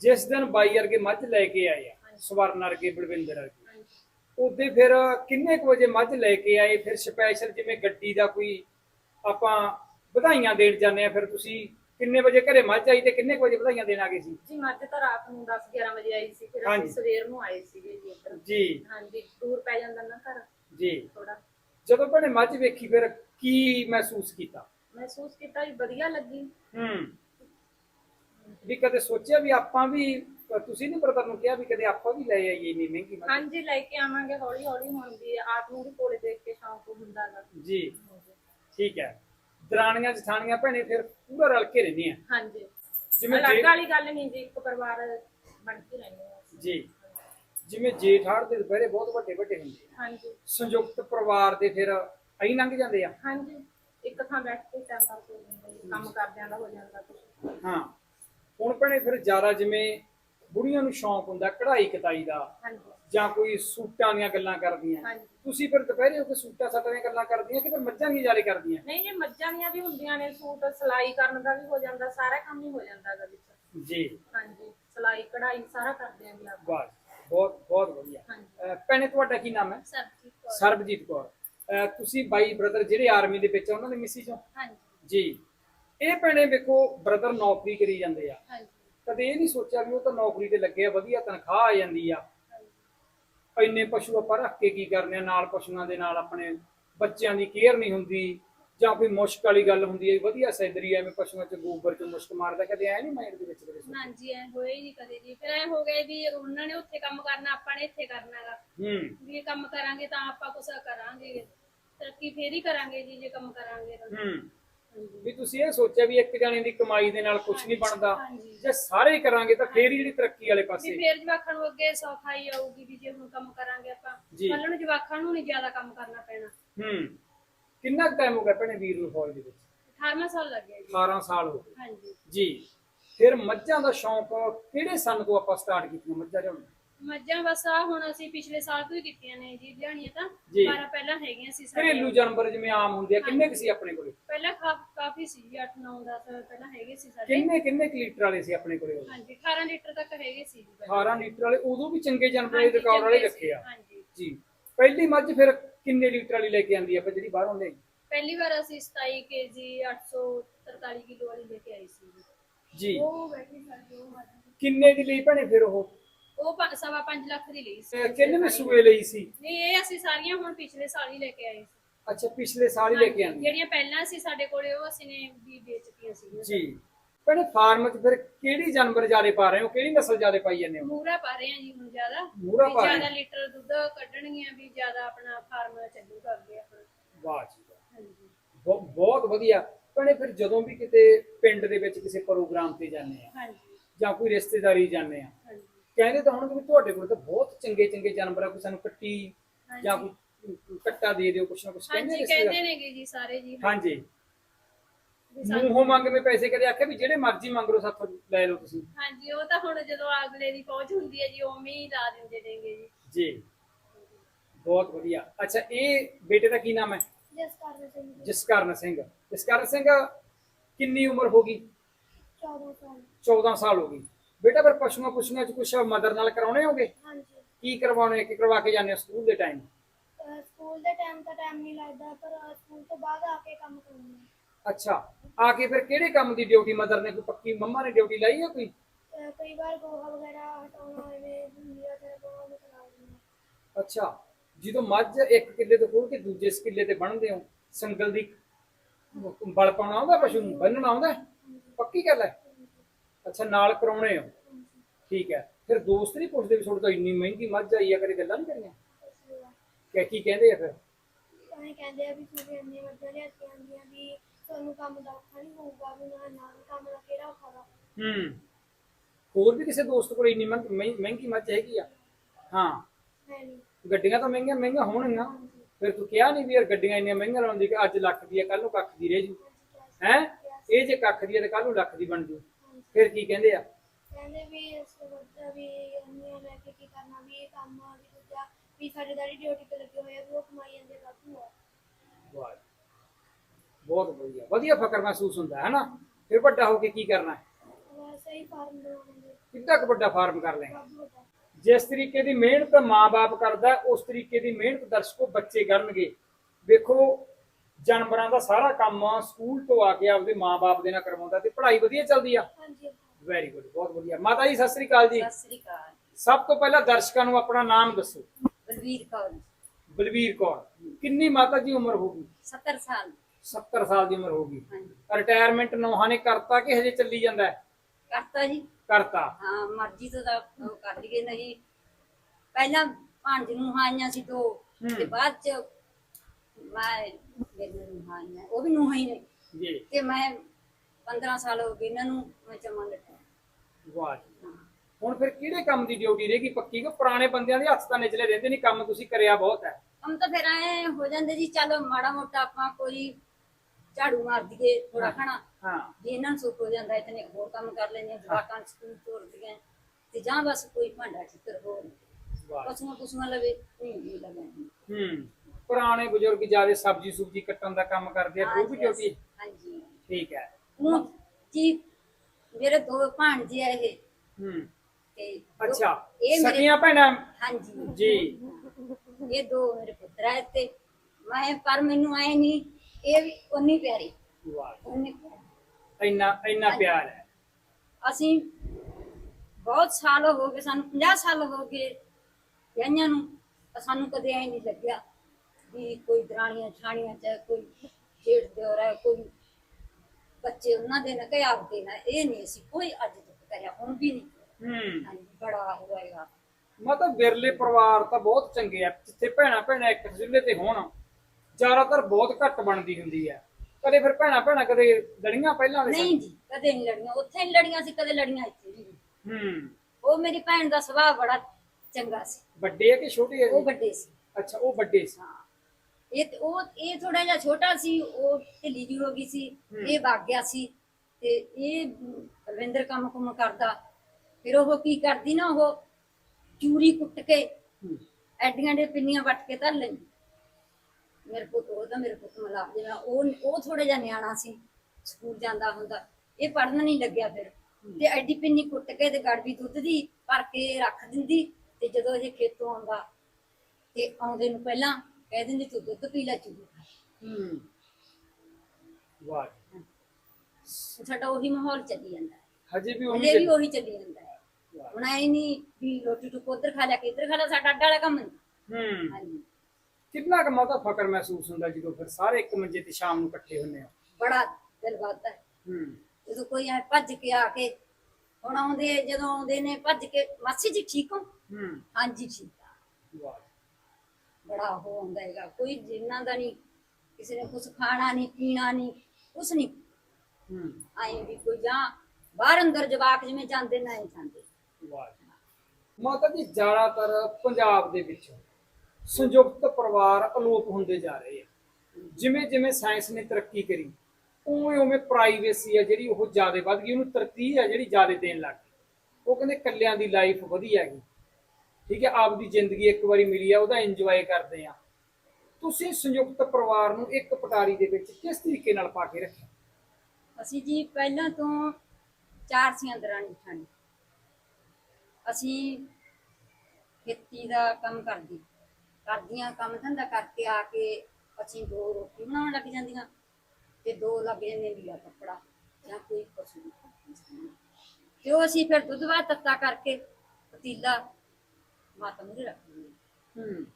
ਜਿਸ ਦਿਨ ਬਾਈ ਵਰਗੇ ਮੱਝ ਲੈ ਕੇ ਆਏ ਆ। ਸਵਰਨ ਵਰਗੇ ਬਲਵਿੰਦਰ ਵਰਗੇ। ਉਹਦੇ ਫਿਰ ਕਿੰਨੇ ਕੁ ਵਜੇ ਮੱਝ ਲੈ ਕੇ ਆਏ? ਫਿਰ ਸਪੈਸ਼ਲ ਜਿਵੇਂ ਗੱਡੀ ਦਾ ਕੋਈ ਆਪਾਂ ਵਧਾਈਆਂ ਦੇਣ ਜਾਂਦੇ ਆ ਫਿਰ ਤੁਸੀਂ ਕਿੰਨੇ ਵਜੇ ਘਰੇ ਮੱਝ ਆਈ ਤੇ ਕਿੰਨੇ ਕੁ ਵਜੇ ਵਧਾਈਆਂ ਦੇਣ ਆ ਗਏ ਸੀ? ਜੀ ਮੱਝ ਤਾਂ ਰਾਤ ਨੂੰ 10 11 ਵਜੇ ਆਈ ਸੀ ਫਿਰ। ਅਸੀਂ ਸਵੇਰ ਨੂੰ ਆਏ ਸੀਗੇ ਜੀ ਇੱਧਰ। ਜੀ। ਹਾਂਜੀ ਦੂਰ ਪੈ ਜਾਂਦਾ ਨਾ ਘਰ। ਜੀ। ਥੋੜਾ ਜਦੋਂ ਭੈਣੇ ਮੱਝ ਵੇਖੀ ਫਿਰ ਕੀ ਮਹਿਸੂਸ ਕੀਤਾ? ਮਹਿਸੂਸ ਕੀਤਾ ਵੀ ਵਧੀਆ ਲੱਗੀ। ਹੂੰ। ਵੀ ਕਦੇ ਸੋਚਿਆ ਵੀ ਆਪਾਂ ਵੀ ਤੁਸੀਂ ਨਹੀਂ ਬ੍ਰਦਰ ਨੂੰ ਕਿਹਾ ਵੀ ਕਦੇ ਆਪਾਂ ਵੀ ਲੈ ਆਈਏ ਇੰਨੀ ਮਹਿੰਗੀ ਮੱਝ? ਹਾਂਜੀ ਲੈ ਕੇ ਆਵਾਂਗੇ ਹੌਲੀ ਹੌਲੀ ਹੁਣ ਵੀ ਆਪ ਨੂੰ ਵੀ ਕੋਲੇ ਦੇਖ ਕੇ ਸ਼ੌਂਕ ਹੁੰਦਾ ਗਾ ਜੀ। ਠੀਕ ਹੈ। ਦਰਾਣੀਆਂ ਜਠਾਣੀਆਂ ਭੈਣੇ ਫਿਰ ਪੂਰਾ ਰਲ ਕੇ ਰਹਿੰਦੀਆਂ। ਹਾਂਜੀ। ਜਿਵੇਂ ਅਲੱਗ ਵਾਲੀ ਗੱਲ ਨਹੀਂ ਜੀ ਇੱਕ ਪਰਿਵਾਰ ਬਣ ਕੇ ਰਹਿੰਦੇ ਅਸੀਂ। ਜੀ। ਜਿਵੇਂ ਜੇਠਾੜ ਦੇ ਦੁਪਹਿਰੇ ਬਹੁਤ ਵੱਡੇ ਵੱਡੇ ਹੁੰਦੇ ਆ। ਹਾਂਜੀ। ਸੰਯੁਕਤ ਪਰਿਵਾਰ ਦੇ ਫਿਰ ਅਈ ਲੰਘ ਜਾਂਦੇ ਆ। ਹਾਂਜੀ। ਇੱਕ ਥਾਂ ਬੈਠ ਕੇ ਟਾਈਮ ਪਾਸ ਹੋ ਜਾਂਦਾ ਕੰਮ ਕਰਦਿਆਂ ਦਾ ਹੋ ਜਾਂਦਾ ਕੁਛ। ਹਾਂ। ਹੁਣ ਭੈਣੇ ਫਿਰ ਜ਼ਿਆਦਾ ਜਿਵੇਂ ਬੁੜੀਆਂ ਨੂੰ ਸ਼ੌਂਕ ਹੁੰਦਾ ਕਢਾਈ ਕਤਾਈ ਦਾ ਹਾਂਜੀ। ਜਾਂ ਕੋਈ ਸੂਟਾਂ ਦੀਆਂ ਗੱਲਾਂ ਕਰਦੀਆਂ। ਹਾਂਜੀ। ਤੁਸੀਂ ਫਿਰ ਦੁਪਹਿਰੇ ਹੋ ਕੇ ਸੂਟਾਂ ਸਾਟਾਂ ਦੀਆਂ ਗੱਲਾਂ ਕਰਦੀਆਂ ਕਿ ਫਿਰ ਮੱਝਾਂ ਦੀਆਂ ਜਾਰੇ ਕਰਦੀਆਂ? ਨਹੀਂ ਜੀ ਮੱਝਾਂ ਦੀਆਂ ਵੀ ਹੁੰਦੀਆਂ ਨੇ। ਸੂਟ ਸਿਲਾਈ ਕਰਨ ਦਾ ਵੀ ਹੋ ਜਾਂਦਾ ਸਾਰਾ ਕੰਮ ਹੀ ਹੋ ਜਾਂਦਾ ਗਾ ਵਿੱਚ। ਜੀ। ਹਾਂਜੀ। ਸਿਲਾਈ ਕਢਾਈ ਸਾਰਾ ਕਰਦੇ ਆਂ ਜੀ ਆਪ। ਵਾਹ ਬਹੁਤ ਬਹੁਤ ਵਧੀਆ। ਹਾਂਜੀ। ਅਹ ਭੈਣੇ ਤੁਹਾਡਾ ਕੀ ਨਾਮ ਹੈ? ਸਰਬਜੀਤ ਕੌਰ। ਸਰਬਜੀਤ ਕੌਰ। ਅਹ ਤੁਸੀਂ ਬਾਈ ਬ੍ਰਦਰ ਜਿਹੜੇ ਆਰਮੀ ਦੇ ਵਿੱਚ ਆ ਉਹਨਾਂ ਦੇ ਮਿਸਿਸ ਹੋ ਹਾਂਜੀ। ਜੀ। ਇਹ ਭੈਣੇ ਵੇਖੋ ਬ੍ਰਦਰ ਨੌਕਰੀ ਕਰੀ ਜਾਂਦੇ ਆ। ਹਾਂਜੀ। ਕਦੇ ਇਹ ਨਹੀਂ ਸੋਚਿਆ ਵੀ ਉਹ ਤਾਂ ਨੌਕਰੀ ਤੇ ਲੱਗੇ ਆ ਵਧੀਆ ਤਨਖਾਹ ਆ ਜਾਂਦੀ ਆ। ਹਾਂਜੀ। ਇੰਨੇ ਪਸ਼ੂ ਆਪਾਂ ਰੱਖ ਕੇ ਕੀ ਕਰਨੇ ਆ? ਨਾਲ ਪਸ਼ੂਆਂ ਦੇ ਨਾਲ ਆਪਣੇ ਬੱਚਿਆਂ ਦੀ ਕੇਅਰ ਨਹੀਂ ਹੁੰਦੀ। ਜਾਂ ਕੋਈ ਮੁਸ਼ਕ ਵਾਲੀ ਗੱਲ ਹੁੰਦੀ ਹੈ ਵਧੀਆ ਸੈਦਰੀ ਐਵੇਂ ਪਸ਼ੂਆਂ ਚ ਗੋਬਰ ਚ ਮੁਸ਼ਕ ਮਾਰਦਾ ਕਦੇ ਐ ਨਹੀਂ ਮਾਈਂਡ ਦੇ ਵਿੱਚ ਕਦੇ? ਹਾਂਜੀ ਐ ਹੋਏ ਹੀ ਨਹੀਂ ਕਦੇ ਜੀ। ਫਿਰ ਐ ਹੋ ਗਏ ਵੀ ਉਹਨਾਂ ਨੇ ਉੱਥੇ ਕੰਮ ਕਰਨਾ ਆਪਾਂ ਨੇ ਇੱਥੇ ਕਰਨਾ ਗਾ। ਹੂੰ। ਵੀ ਇਹ ਕੰਮ ਕਰਾਂਗੇ ਤਾਂ ਆਪਾਂ ਕੁਛ ਕਰਾਂਗੇ। ਤਰੱਕੀ ਫੇਰ ਹੀ ਕਰਾਂਗੇ ਜੀ ਜੇ ਕੰਮ ਕਰਾਂਗੇ ਤਾਂ। ਹੂੰ। ਵੀ ਤੁਸੀਂ ਇਹ ਸੋਚਿਆ ਵੀ ਇੱਕ ਜਾਣੇ ਦੀ ਕਮਾਈ ਦੇ ਨਾਲ ਕੁਝ ਨਹੀਂ ਬਣਦਾ ਹਾਂਜੀ। ਜੇ ਸਾਰੇ ਕਰਾਂਗੇ ਤਾਂ ਫੇਰ ਹੀ ਜਿਹੜੀ ਤਰੱਕੀ ਵਾਲੇ ਵੀ ਪਾਸੇ ਫੇਰ ਜਵਾਖਾਂ ਨੂੰ ਅੱਗੇ ਸੌਖਾਈ ਆਊਗੀ ਵੀ ਜੇ ਹੁਣ ਕੰਮ ਕਰਾਂਗੇ ਆਪਾਂ। ਜੀ। ਕੱਲ ਨੂੰ ਜਵਾਖਾਂ ਨੂੰ ਨਹੀਂ ਜ਼ਿਆਦਾ ਕੰਮ ਕਰਨਾ ਪੈਣਾ। ਹੂੰ। ਕਿੰਨਾ ਟਾਈਮ ਹੋ ਗਿਆ ਭੈਣੇ ਵੀਰ ਨੂੰ ਫੌਜ ਦੇ ਵਿੱਚ? 18 ਸਾਲ ਲੱਗਿਆ ਜੀ। 18 ਸਾਲ ਹੋ ਗਏ। ਹਾਂਜੀ। ਜੀ। ਫਿਰ ਮੱਝਾਂ ਦਾ ਸ਼ੌਂਕ ਕਿਹੜੇ ਸੰਨ ਤੋਂ ਆਪਾਂ ਸਟਾਰਟ ਕੀਤੀਆਂ ਮੱਝਾਂ ਲਿਆਉਣ ਮੱਝਾਂ ਬਸ ਆ ਹੁਣ ਅਸੀਂ ਪਿਛਲੇ ਸਾਲ ਤੋਂ ਹੀ ਕੀਤੀਆਂ ਨੇ ਜੀ ਲਿਆਣੀਆਂ ਤਾਂ। ਜੀ। ਪਰ ਪਹਿਲਾਂ ਹੈਗੀਆਂ ਸੀ ਸਾਡੇ ਘਰੇਲੂ ਜਾਨਵਰ ਜਿਵੇਂ ਆਮ ਹੁੰਦੇ ਆ ਕਿੰਨੇ ਕੁ ਸੀ ਆਪਣੇ ਕੋਲੇ? ਪਹਿਲਾਂ ਕਾ- ਕਾਫੀ ਸੀ ਜੀ 8 9 10 ਪਹਿਲਾਂ ਹੈਗੇ ਸੀ ਸਾਡੇ। ਕਿੰਨੇ ਕਿੰਨੇ ਕੁ ਲੀਟਰ ਵਾਲੇ ਸੀ ਆਪਣੇ ਕੋਲੇ ਉਦੋਂ? ਹਾਂਜੀ 18 ਲੀਟਰ ਤੱਕ ਹੈਗੇ ਸੀ ਜੀ ਪਹਿਲਾਂ। 18 ਲੀਟਰ ਵਾਲੇ ਉਦੋਂ ਵੀ ਚੰਗੇ ਜਾਨਵਰਾਂ ਦੇ ਹਾਂਜੀ, ਰਿਕਾਰਡ ਵਾਲੇ ਚੰਗੇ ਰੱਖੇ ਆ। ਹਾਂਜੀ। ਜੀ। ਪਹਿਲੀ ਮੱਝ ਫਿਰ ਕਿੰਨੇ ਲੀਟਰ ਵਾਲੀ ਲੈ ਕੇ ਆਂਦੀ ਆਪਾਂ ਜਿਹੜੀ ਬਾਹਰੋਂ ਲੈ ਪਹਿਲੀ ਵਾਰ ਅਸੀਂ 27 ਕੇਜੀ 843 ਕਿਲੋ ਵਾਲੀ ਲੈ ਕੇ ਆਈ ਸੀ। ਜੀ। ਉਹ ਬੈਠੀ ਸਾਡੀ ਉਹ ਮੱਝ। ਕਿੰਨੇ ਦੀ ਲਈ ਭੈਣੇ ਫਿਰ ਉਹ? ਉਹ ਪੰਜ- ਸਵਾ 5 ਲੱਖ ਦੀ ਲਈ ਸੀ। ਕਿੰਨੇ ਸੂਏ ਲਈ ਸੀ? ਨਹੀਂ ਇਹ ਅਸੀਂ ਸਾਰੀਆਂ ਹੁਣ ਪਿਛਲੇ ਸਾਲ ਹੀ ਲੈ ਕੇ ਆਏ ਸੀ। ਅੱਛਾ ਪਿਛਲੇ ਸਾਲ ਹੀ ਲੈ ਕੇ ਆਂਦੀ ਜਿਹੜੀਆਂ ਪਹਿਲਾਂ ਸੀ ਸਾਡੇ ਕੋਲੇ ਉਹ ਅਸੀਂ ਨੇ ਵੀ ਵੇਚਤੀਆਂ ਸੀ ਜੀ। ਭੈਣੇ ਫਾਰਮ 'ਚ ਫਿਰ ਕਿਹੜੀ ਜਾਨਵਰ ਜ਼ਿਆਦੇ ਪਾ ਰਹੇ ਹੋ? ਕਿਹੜੀ ਨਸਲ ਜ਼ਿਆਦੇ ਪਾਈ ਜਾਂਦੇ ਹੋ? ਮੂਰਾ ਪਾ ਰਹੇ ਆ ਜੀ ਹੁਣ ਜ਼ਿਆਦਾ। ਮੂਹਰਾ ਵੀ ਪਾ ਰਹੇ ਜ਼ਿਆਦਾ ਆ। ਲੀਟਰ ਦੁੱਧ ਕੱਢਣਗੀਆਂ ਵੀ ਜ਼ਿਆਦਾ ਆਪਣਾ ਫਾਰਮ ਚੱਲੂਗਾ ਅੱਗੇ ਆਪਣਾ। ਵਾਹ ਜੀ ਵਾਹ। ਹਾਂਜੀ। ਬਹੁ- ਬਹੁਤ ਵਧੀਆ। ਭੈਣੇ ਫਿਰ ਜਦੋਂ ਵੀ ਕਿਤੇ ਪਿੰਡ ਦੇ ਵਿੱਚ ਕਿਸੇ ਪ੍ਰੋਗਰਾਮ ਤੇ ਜਾਂਦੇ ਆ ਹਾਂਜੀ। ਜਾਂ ਕੋਈ ਰਿਸ਼ਤੇਦਾਰੀ ਜਾਂਦੇ ਆ ਹਾਂਜੀ। ਕਹਿੰਦੇ ਤਾਂ ਹੁਣ ਵੀ ਤੁਹਾਡੇ ਕੋਲ ਤਾਂ ਬਹੁਤ ਚੰਗੇ ਚੰਗੇ ਜਾਨਵਰ ਆ ਕੋਈ ਸਾਨੂੰ ਕੱਟੀ ਜਾਂ ਹਾਂਜੀ। ਕੋਈ ਕੱਟਾ ਦੇ ਦਿਓ ਕੁਛ ਨਾ ਕੁਛ ਕਹਿੰਦੇ ਹਾਂਜੀ ਰਿਸ਼ਤੇਦਾਰ? ਕਹਿੰਦੇ ਨੇਗੇ ਜੀ ਸਾਰੇ ਜੀ। ਹਾਂਜੀ। ਮੂੰਹੋਂ ਮੰਗਵੇਂ ਪੈਸੇ ਕਦੇ ਆਖਿਆ ਵੀ ਜਿਹੜੇ ਮਰਜ਼ੀ ਮੰਗ ਲਓ ਸਾਥੋਂ ਲੈ ਲਓ ਤੁਸੀਂ। ਹਾਂਜੀ ਉਹ ਤਾਂ ਹੁਣ ਜਦੋਂ ਅਗਲੇ ਦੀ ਪਹੁੰਚ ਹੁੰਦੀ ਹੈ ਜੀ ਉਵੇਂ ਹੀ ਲਾ ਦਿੰਦੇ ਨੇਗੇ ਜੀ। ਜੀ। ਬਹੁਤ ਵਧੀਆ। ਅੱਛਾ ਇਹ ਬੇਟੇ ਦਾ ਕੀ ਨਾਮ ਹੈ? ਜਿਸ ਕਾਰਨ ਸਿੰਘ ਜੀ। ਜਸਕਰਨ ਸਿੰਘ। ਜਸਕਰਨ ਸਿੰਘ ਕਿੰਨੀ ਉਮਰ ਹੋ ਗਈ? 14 ਸਾਲ। 14 ਸਾਲ ਹੋ ਗਈ। ਬੇਟਾ ਫਿਰ ਪਸ਼ੂਆਂ ਪੁਸ਼ੂਆਂ ਚ ਕੁਛ ਮਦਰ ਨਾਲ ਕਰਾਉਣੇ ਹੋਗੇ? ਹਾਂਜੀ। ਕੀ ਕਰਵਾਉਣੇ ਕਿ ਕਰਵਾ ਕੇ ਜਾਂਦੇ ਹੋ ਸਕੂਲ ਦੇ ਟਾਈਮ ਅਹ ਸਕੂਲ ਦੇ ਟਾਈਮ ਤਾਂ ਟਾਈਮ ਨਹੀਂ ਲੱਗਦਾ ਪਰ ਅਹ ਸਕੂਲ ਤੋਂ ਬਾਅਦ ਆ ਕੇ ਕੰਮ ਕਰਨਾ ਅੱਛਾ। ਆ ਕੇ ਫਿਰ ਕਿਹੜੇ ਕੰਮ ਦੀ ਡਿਊਟੀ ਮਦਰ ਨੇ ਕੋਈ ਪੱਕੀ ਮੰਮਾ ਨੇ ਡਿਊਟੀ ਲਾਈ ਹੈ ਕੋਈ? ਅਹ ਕਈ ਵਾਰ ਗੋਹਾ ਵਗੈਰਾ ਹਟਾਉਣਾ ਹੁੰਦੀ ਆ ਤੇ ਗੋਹਾ ਨੂੰ ਚਲਾ ਦਿੰਦੇ ਅੱਛਾ ਜਦੋਂ ਮੱਝ ਇੱਕ ਕਿੱਲੇ ਤੋਂ ਖੋਲ ਕੇ ਦੂਜੇ ਕਿੱਲੇ ਤੇ ਬੰਨਦੇ ਹੋ ਸੰਗਲ ਦੀ ਬਲ ਪਾਉਣਾ ਆਉਂਦਾ ਪਸ਼ੂ ਨੂੰ? ਬੰਨਣਾ ਆਉਂਦਾ? ਪੱਕੀ ਗੱਲ ਹੈ? ਅੱਛਾ ਨਾਲ ਕਰਾਉਣੇ ਹੋ? ਠੀਕ ਹੈ। ਫਿਰ ਦੋਸਤ ਨਹੀਂ ਪੁੱਛਦੇ ਵੀ ਤੁਹਾਡੇ ਤੋਂ ਇੰਨੀ ਮਹਿੰਗੀ ਮੱਝ ਆਈ ਆ ਕਦੇ ਗੱਲਾਂ ਨਹੀਂ ਕਰੀਆਂ? ਕਿ ਕੀ ਕਹਿੰਦੇ ਆ ਫਿਰ? ਐਂ ਕਹਿੰਦੇ ਆ ਵੀ ਤੁਸੀਂ ਇੰਨੀ ਮੱਝਾਂ ਲਿਆ ਕੇ ਆਂਦੀਆਂ ਵੀ ਤੁਹਾਨੂੰ ਕੰਮ ਦਾ ਔਖਾ ਨਹੀਂ ਹੋਊਗਾ ਵੀ ਨਾ ਨਾਲ ਕੰਮ ਦਾ ਕਿਹੜਾ ਔਖਾ ਵਾ। ਹੂੰ। ਹੋਰ ਵੀ ਕਿਸੇ ਦੋਸਤ ਕੋਲ ਇੰਨੀ ਮਹਿੰ- ਮਹਿੰ- ਮਹਿੰਗੀ ਮੱਝ ਹੈਗੀ ਆ? ਹਾਂ। ਹੈ ਨਹੀਂ ਗੱਡੀਆਂ ਤਾਂ ਮਹਿੰਗੀਆਂ ਮਹਿੰਗੀਆਂ ਹੋਣਗੀਆਂ। ਫਿਰ ਤੂੰ ਕਿਹਾ ਨਹੀਂ ਵੀ ਯਾਰ ਗੱਡੀਆਂ ਇੰਨੀਆਂ ਮਹਿੰਗੀਆਂ ਲਾਉਂਦੀ ਕਿ ਅੱਜ ਲੱਖ ਦੀ ਹੈ ਕੱਲ ਨੂੰ ਕੱਖ ਦੀ ਰਹਿ ਜੂ। ਹੈ? ਇਹ ਜੇ ਕੱਖ ਦੀ ਹੈ ਤੇ ਕੱਲ ਨੂੰ ਲੱਖ ਦੀ ਬਣ ਜੂ। ਫਿਰ ਕੀ ਕਹਿੰਦੇ ਆ? ਕਹਿੰਦੇ ਵੀ ਇਸ ਤੋਂ ਵੱਡਾ ਵੀ ਇੰਨੀਆਂ ਲੈ ਕੇ ਕੀ ਕਰਨਾ ਵੀ ਇਹ ਕੰਮ ਆ ਵੀ ਦੂਜਾ ਵੀ ਸਾਡੇ ਦਾੜੀ ਡਿਊਟੀ ਤੇ ਲੱਗੇ ਹੋਏ ਆ ਵੀ ਉਹ ਕਮਾਈ ਜਾਂਦੇ ਕਾਹਤੋਂ ਆ। ਵਾਹ। ਜੀ। ਬਹੁਤ ਵਧੀਆ ਵਧੀਆ ਫਕਰ ਮਹਿਸੂਸ ਹੁੰਦਾ ਹੈ ਨਾ ਫਿਰ ਵੱਡਾ ਹੋ ਕੇ ਕੀ ਕਰਨਾ ਹੈ? ਵੈਸੇ ਹੀ ਫਾਰਮ ਬਣਾਉਣਗੇ ਕਿੰਨਾ ਕੁ ਵੱਡਾ ਫਾਰਮ ਕਰ ਲੈਣਾ ਜਿਸ ਤਰੀਕੇ ਦੀ ਮਿਹਨਤ ਮਾਂ-ਬਾਪ ਕਰਦਾ ਉਸ ਤਰੀਕੇ ਦੀ ਮਿਹਨਤ ਦਰਸ਼ਕੋ ਬੱਚੇ ਕਰਨਗੇ। ਵੇਖੋ ਜਾਨਵਰਾਂ ਦਾ ਸਾਰਾ ਕੰਮ ਸਕੂਲ ਤੋਂ ਆ ਕੇ ਆਪਦੇ ਮਾਂ-ਬਾਪ ਦੇ ਨਾਲ ਕਰਵਾਉਂਦਾ ਤੇ ਪੜ੍ਹਾਈ ਵਧੀਆ ਚੱਲਦੀ ਆ? ਹਾਂਜੀ ਵੈਰੀ ਗੁੱਡ ਬਹੁਤ ਵਧੀਆ। ਮਾਤਾ ਜੀ ਸਤਿ ਸ੍ਰੀ ਅਕਾਲ ਜੀ। ਸਤਿ ਸ੍ਰੀ ਅਕਾਲ। ਸਭ ਤੋਂ ਪਹਿਲਾਂ ਦਰਸ਼ਕਾਂ ਨੂੰ ਆਪਣਾ ਨਾਮ ਦੱਸੋ। ਬਲਵੀਰ ਕੌਰ ਬਲਵੀਰ ਕੌਰ। ਕਿੰਨੀ ਮਾਤਾ ਜੀ ਉਮਰ ਹੋਗੀ 70 ਸਾਲ। 70 ਸਾਲ ਦੀ ਉਮਰ ਹੋਗੀ ਹਾਂਜੀ। ਰਿਟਾਇਰਮੈਂਟ ਨੌਹਾਂ ਨੇ ਕਰਤਾ ਕਿ ਹਜੇ ਚੱਲੀ ਜਾਂਦਾ ਹੈ? ਕਰਤਾ ਜੀ। ਕਰਤਾ। ਹਾਂ ਮਰਜ਼ੀ ਤੋਂ ਤਾਂ ਉਹ ਕਰ ਲਈਏ ਨਹੀਂ। ਪਹਿਲਾਂ ਪੰਜ ਨੂੰ ਆਈਆਂ ਸੀ ਦੋ ਤੇ ਹੂੰ। ਬਾਅਦ ਚ ਮੈਂ ਮੇਰੇ ਨੂੰ ਆਈਆਂ ਉਹ ਵੀ ਨੂੰ ਹੀ ਨੇ। ਜੀ। ਤੇ ਮੈਂ 15 ਸਾਲ ਹੋ ਗਏ ਇਹਨਾਂ ਨੂੰ ਮੈਂ ਚਮਨ ਲੱਗਾ ਵਾਹ ਜੀ। ਹੁਣ ਫਿਰ ਕਿਹੜੇ ਕੰਮ ਦੀ ਡਿਊਟੀ ਰਹੇਗੀ? ਪੱਕੀ ਕਿ ਪੁਰਾਣੇ ਬੰਦਿਆਂ ਦੇ ਹੱਥ ਤਾਂ ਨਿਚਲੇ ਰਹਿੰਦੇ ਨਹੀਂ ਕੰਮ ਤੁਸੀਂ ਕਰਿਆ ਬਹੁਤ ਹੈ। ਹਮ ਤਾਂ ਫਿਰ ਐ ਹੋ ਜਾਂਦੇ ਜੀ ਚਲੋ ਮਾੜਾ ਮੋਟਾ ਆਪਾਂ ਕੋਈ ਝਾੜੂ ਮਾਰ ਦਈਏ ਥੋੜਾ ਖਾਣਾ। ਹਾਂ। ਜੇ ਇਹਨਾਂ ਨੂੰ ਸੁੱਕ ਹੋ ਜਾਂਦਾ ਹੈ ਇਤਨੇ ਹੋਰ ਕੰਮ ਕਰ ਲੈਂਦੇ ਆ ਜਵਾਕਾਂ ਨੂੰ ਸਕੂਲ ਤੋਰਦੀਆਂ ਤੇ ਜਾਂ ਬਸ ਕੋਈ ਭਾਂਡਾ ਠਿੱਕਰ ਵਾਹ। ਪਸ਼ੂਆਂ ਪਸ਼ੂਆਂ ਲਵੇ ਨਹੀਂ ਨਹੀਂ ਲਗਾਉਂਦੀ ਹੂੰ ਪੁਰਾਣੇ ਬਜ਼ੁਰਗ ਜ਼ਿਆਦਾ ਸਬਜ਼ੀ ਸੁਬਜੀ ਕੱਟਣ ਦਾ ਕੰਮ ਕਰਦੇ ਆ ਉਹ ਵੀ ਡਿਊਟੀ ਹਾਂਜੀ। ਠੀਕ ਹੈ। ਉਹ ਜੀ ਮੇਰੇ ਦੋ ਭਾਣਜੇ ਆ ਇਹ। ਹੂੰ। ਤੇ ਅੱਛਾ ਇਹ ਸਕੀਆਂ ਭੈਣਾਂ? ਹਾਂਜੀ। ਜੀ। ਇਹ ਦੋ ਮੇਰੇ ਪੁੱਤਰ ਆ ਤੇ ਮੈਂ ਪਰ ਮੈਨੂੰ ਆਏ ਨਹੀਂ ਇਹ ਵੀ ਉਨੀ ਪਿਆਰੀ। ਵਾਹ ਉਨੀ ਇੰਨਾ ਇੰਨਾ ਪਿਆਰ ਹੈ। ਅਸੀਂ ਬਹੁਤ ਸਾਲ ਹੋ ਗਏ ਸਾਨੂੰ 50 ਸਾਲ ਹੋ ਗਏ ਵਿਆਹੀਆਂ ਨੂੰ ਸਾਨੂੰ ਕਦੇ ਐ ਨਹੀਂ ਲੱਗਿਆ ਵੀ ਕੋਈ ਦਰਾਣੀਆਂ ਛਾਣੀਆਂ ਚ ਕੋਈ ਜੇਠ ਦਿਓਰ ਹੈ ਕੋਈ ਬੱਚੇ ਉਹਨਾਂ ਦੇ ਨਾ ਕਿ ਆਪਦੇ ਨਾ ਇਹ ਨਹੀਂ ਅਸੀਂ ਕੋਈ ਅੱਜ ਤੱਕ ਕਰਿਆ ਹੁਣ ਵੀ ਨਹੀਂ। ਹੂੰ। ਹਾਂਜੀ ਬੜਾ ਹੋਏਗਾ ਮਤਲਬ ਬਿਰਲੇ ਪਰਿਵਾਰ ਤਾਂ ਬਹੁਤ ਚੰਗੇ ਆ ਜਿੱਥੇ ਭੈਣਾ ਭੈਣਾ ਇੱਕ ਜ਼ਿਲ੍ਹੇ ਤੇ ਹੋਣ। ਜ਼ਿਆਦਾਤਰ ਬਹੁਤ ਘੱਟ ਬਣਦੀ ਹੁੰਦੀ ਹੈ। ਕਦੇ ਫਿਰ ਭੈਣਾ ਭੈਣਾ ਕਦੇ ਲੜੀਆਂ ਪਹਿਲਾਂ ਵਾਲੇ ਨਹੀਂ ਜੀ ਕਦੇ ਨਹੀਂ ਲੜੀਆਂ। ਉੱਥੇ ਨਹੀਂ ਲੜੀਆਂ ਸੀ ਕਦੇ ਲੜੀਆਂ ਇੱਥੇ ਨਹੀਂ। ਹੂੰ। ਉਹ ਮੇਰੀ ਭੈਣ ਦਾ ਸੁਭਾਅ ਬੜਾ ਚੰਗਾ ਸੀ। ਵੱਡੇ ਆ ਕਿ ਛੋਟੇ ਆ ਉਹ ਜੀ ਵੱਡੇ ਸੀ। ਅੱਛਾ ਉਹ ਵੱਡੇ ਸੀ। ਹਾਂ। ਇਹ ਤੇ- ਉਹ ਇਹ ਥੋੜਾ ਜਿਹਾ ਛੋਟਾ ਸੀ ਉਹ ਢਿੱਲੀ ਜੀ ਹੋ ਗਈ ਸੀ ਇਹ ਵਗ ਗਿਆ ਸੀ ਤੇ ਇਹ ਰਵਿੰਦਰ ਕੰਮ ਕੁਮ ਕਰਦਾ। ਫਿਰ ਉਹ ਕੀ ਕਰਦੀ ਨਾ ਉਹ ਚੂਰੀ ਕੁੱਟ ਕੇ ਹੂੰ। ਐਡੀਆਂ ਦੇ ਪਿੰਨੀਆਂ ਵੱਟ ਕੇ ਧਰ ਲਈ ਮੇਰੇ ਪੁੱਤ ਉਹਦਾ ਮੇਰੇ ਪੁੱਤ ਮਲਾ ਜਿਹਾ ਉਹ ਉਹ ਥੋੜਾ ਜਿਹਾ ਨਿਆਣਾ ਸੀ ਸਕੂਲ ਜਾਂਦਾ ਹੁੰਦਾ ਇਹ ਪੜਨ ਨਹੀਂ ਲੱਗਿਆ ਫਿਰ। ਤੇ ਐਡੀ ਪਿੰਨੀ ਕੁੱਟ ਕੇ ਤੇ ਗੜਵੀ ਦੁੱਧ ਦੀ ਭਰ ਕੇ ਰੱਖ ਦਿੰਦੀ ਤੇ ਜਦੋਂ ਇਹ ਖੇਤੋਂ ਆਉਂਦਾ ਤੇ ਆਉਂਦੇ ਨੂੰ ਪਹਿਲਾਂ ਕਹਿ ਦਿੰਦੀ ਤੂੰ ਦੁੱਧ ਪੀ ਲੈ ਖਾ ਹੂੰ। ਵਾਹ। ਸਾਡਾ ਉਹੀ ਮਾਹੌਲ ਚੱਲੀ ਜਾਂਦਾ ਹਜੇ ਵੀ ਉਹੀ ਹਲੇ ਵੀ ਚੱਲ- ਉਹੀ ਚੱਲੀ ਜਾਂਦਾ ਹੈ। ਹੁਣ ਐ ਨਹੀਂ ਵੀ ਰੋਟੀ ਟੁੱਕ ਉਧਰ ਖਾ ਲਿਆ ਕਿ ਇੱਧਰ ਖਾ ਲਿਆ ਸਾਡਾ ਅੱਡਾ ਵਾਲਾ ਕੰਮ ਨਹੀਂ ਹੂੰ। ਹਾਂਜੀ। ਕਿੰਨਾ ਕੁ ਮਾਤਾ ਫਕਰ ਮਹਿਸੂਸ ਹੁੰਦਾ ਜਦੋਂ ਫਿਰ ਸਾਰੇ ਇੱਕ ਮੰਜੇ ਤੇ ਸ਼ਾਮ ਨੂੰ ਇਕੱਠੇ ਹੁੰਦੇ ਆ? ਬੜਾ ਦਿਲ ਵੱਧਦਾ ਹੈ। ਹੂੰ। ਜਦੋਂ ਕੋਈ ਐ ਭੱਜ ਕੇ ਆ ਕੇ ਹੁਣ ਆਉਂਦੇ ਜਦੋਂ ਆਉਂਦੇ ਨੇ ਭੱਜ ਕੇ ਮਾਸੀ ਜੀ ਠੀਕ ਹੋ? ਹੂੰ। ਹਾਂਜੀ ਠੀਕ ਆ। ਵਾਹ। ਬੜਾ ਉਹ ਹੁੰਦਾ ਹੈਗਾ। ਕੋਈ ਜਿੰਨਾਂ ਦਾ ਨਹੀਂ ਕਿਸੇ ਨੇ ਕੁਝ ਖਾਣਾ ਨਹੀਂ ਪੀਣਾ ਨਹੀਂ ਕੁਛ ਨਹੀਂ। ਹੂੰ। ਆਏ ਵੀ ਕੋਈ ਜਾਂ ਬਾਹਰ ਅੰਦਰ ਜਵਾਕ ਜਿਵੇਂ ਜਾਂਦੇ ਨਾ ਇਹ ਜਾਂਦੇ। ਵਾਹ। ਮਾਤਾ ਜੀ ਜ਼ਿਆਦਾਤਰ ਪੰਜਾਬ ਦੇ ਵਿੱਚ ਸੰਯੁਕਤ ਪਰਿਵਾਰ ਅਲੋਪ ਹੁੰਦੇ ਜਾ ਰਹੇ ਆ। ਜਿਵੇਂ ਜਿਵੇਂ ਸਾਇੰਸ ਨੇ ਤਰੱਕੀ ਕਰੀ, ਉਵੇਂ ਉਵੇਂ ਪ੍ਰਾਈਵੇਸੀ ਆ ਜਿਹੜੀ ਉਹ ਜ਼ਿਆਦਾ ਵੱਧ ਗਈ, ਉਹਨੂੰ ਤਰਤੀਹ ਆ ਜਿਹੜੀ ਜ਼ਿਆਦਾ ਦੇਣ ਲੱਗ ਗਈ। ਉਹ ਕਹਿੰਦੇ ਕੱਲਿਆਂ ਦੀ ਲਾਈਫ ਵਧੀਆ ਹੈਗੀ। ਠੀਕ ਹੈ, ਆਪਦੀ ਜ਼ਿੰਦਗੀ ਇੱਕ ਵਾਰੀ ਮਿਲੀ ਆ, ਉਹਦਾ ਇੰਜੋਏ ਕਰਦੇ ਆ। ਤੁਸੀਂ ਸੰਯੁਕਤ ਪਰਿਵਾਰ ਨੂੰ ਇੱਕ ਪਟਾਰੀ ਦੇ ਵਿੱਚ ਕਿਸ ਤਰੀਕੇ ਨਾਲ ਪਾ ਕੇ ਰੱਖਿਆ? ਅਸੀਂ ਜੀ ਪਹਿਲਾਂ ਤੋਂ ਚਾਰ ਸੀ ਦਰਾਣੀ ਜਠਾਣੀ ਅਸੀਂ ਖੇਤੀ ਦਾ ਕੰਮ ਕਰਦੀ। ਕਰਦੀਆਂ ਕੰਮ ਧੰਦਾ ਕਰਕੇ ਆ ਕੇ ਅਸੀਂ ਦੋ ਰੋਟੀ ਬਣਾਉਣ ਲੱਗ ਜਾਂਦੀਆਂ ਤੇ ਦੋ ਲੱਗ ਜਾਂਦੇ ਲੀੜਾ ਕੱਪੜਾ ਜਾਂ ਕੋਈ ਦੀ ਖੇਤੀ। ਤੇ ਉਹ ਅਸੀਂ ਫਿਰ ਦੁੱਧ ਬਾਅਦ ਤੱਤਾ ਕਰਕੇ ਪਤੀਲਾ ਮਾਤਾ ਮੂਹਰੇ ਰੱਖ ਦਿੰਦੇ। ਹੂੰ।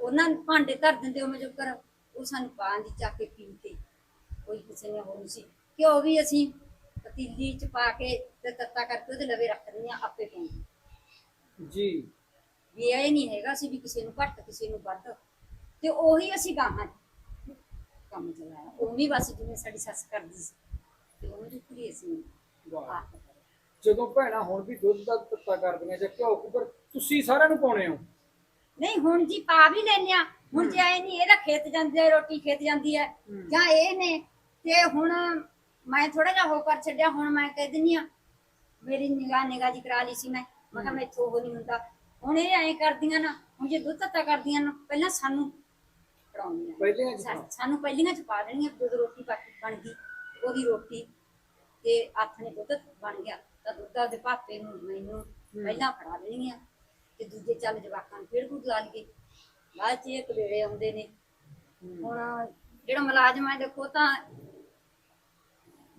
ਉਹਨਾਂ ਭਾਂਡੇ ਧਰ ਦਿੰਦੇ ਉਹ ਜੋ ਕਰ ਉਹ ਸਾਨੂੰ ਪਾਣ ਦੀ ਚੱਕ ਕੇ ਪੀ ਕੇ ਕੋਈ ਕਿਸੇ ਨੇ ਹੋਰ ਸੀ। ਘਿਓ ਵੀ ਅਸੀਂ ਪਤੀਲੀ ਚ ਪਾ ਕੇ ਤੇ ਤੱਤਾ ਕਰਕੇ ਉਹਦੇ ਲਵੇ ਰੱਖ ਦਿੰਦੇ ਆਪੇ ਪਾਉਂਦੇ ਜੀ। ਵੀ ਇਹ ਨਹੀਂ ਹੈਗਾ ਸੀ ਵੀ ਕਿਸੇ ਨੂੰ ਘੱਟ ਕਿਸੇ ਨੂੰ ਵੱਧ। ਤੇ ਉਹੀ ਅਸੀਂ ਗਾਹਾਂ ਕੰਮ ਚਲਾਇਆ। ਉਹ ਵੀ ਬਸ ਜਿਵੇਂ ਸਾਡੀ ਸੱਸ ਕਰਦੀ ਸੀ। ਤੇ ਉਹਨੂੰ ਜਿੱਤੀ ਅਸੀਂ ਵਾਹ। ਜਦੋਂ ਭੈਣਾਂ ਹੁਣ ਵੀ ਦੁੱਧ ਦਾ ਤੱਤਾ ਕਰਦੀਆਂ ਜਾਂ ਘਿਓ ਕੁਬਰ ਤੁਸੀਂ ਸਾਰਿਆਂ ਨੂੰ ਪਾਉਣੇ ਹੋ? ਨਹੀਂ ਹੁਣ ਜੀ ਪਾ ਵੀ ਲੈਨੇ ਆ ਹੁਣ ਜੇ ਆਏ ਨਹੀਂ ਇਹਦਾ ਖੇਤ ਜਾਂਦੀ ਹੈ ਰੋਟੀ ਖੇਤ ਜਾਂਦੀ ਹੈ। ਜਾਂ ਇਹ ਨੇ ਤੇ ਹੁਣ ਮੈਂ ਥੋੜਾ ਜਿਹਾ ਹੋ ਕਰ ਛੱਡਿਆ ਹੁਣ ਮੈਂ ਕਹਿ ਦਿੰਨੀ ਆ ਮੇਰੀ ਨਿਗਾਹ ਨਿਗਾਹ ਜੀ ਕਰਾ ਲਈ ਸੀ ਮੈਂ। ਮੈਂ ਕਿਹਾ ਮੈਥੋਂ ਉਹ ਨਹੀਂ ਹੁੰਦਾ। ਹੁਣ ਇਹ ਐਂ ਕਰਦੀਆਂ ਨਾ ਹੁਣ ਜੇ ਦੁੱਧ ਤੱਤਾ ਕਰਦੀਆਂ ਨਾ ਪਹਿਲਾਂ ਸਾਨੂੰ ਫੜਾਉਂਦੀਆਂ ਸਾ- ਸਾਨੂੰ ਪਹਿਲੀਆਂ ਚ ਪਾ ਦੇਣੀਆਂ ਜਦੋਂ ਰੋਟੀ ਪੱਕ ਬਣ ਗਈ ਉਹਦੀ ਰੋਟੀ ਤੇ ਨੇ ਦੁੱਧ ਬਣ ਗਿਆ ਤਾਂ ਦੁੱਧ ਦੇ ਪਾਪੇ ਨੂੰ ਮੈਨੂੰ ਪਹਿਲਾਂ ਫੜਾ ਦੇਣੀਆਂ। ਤੇ ਦੂਜੇ ਚੱਲ ਜਵਾਕਾਂ ਨੂੰ ਫਿਰ ਦੁੱਧ ਲਾ ਲਈਏ। ਬਾਅਦ ਚ ਇੱਕ ਵੇਲੇ ਆਉਂਦੇ ਨੇ। ਹੁਣ ਜਿਹੜਾ ਮੁਲਾਜ਼ਮ ਹੈ ਦੇਖੋ ਤਾਂ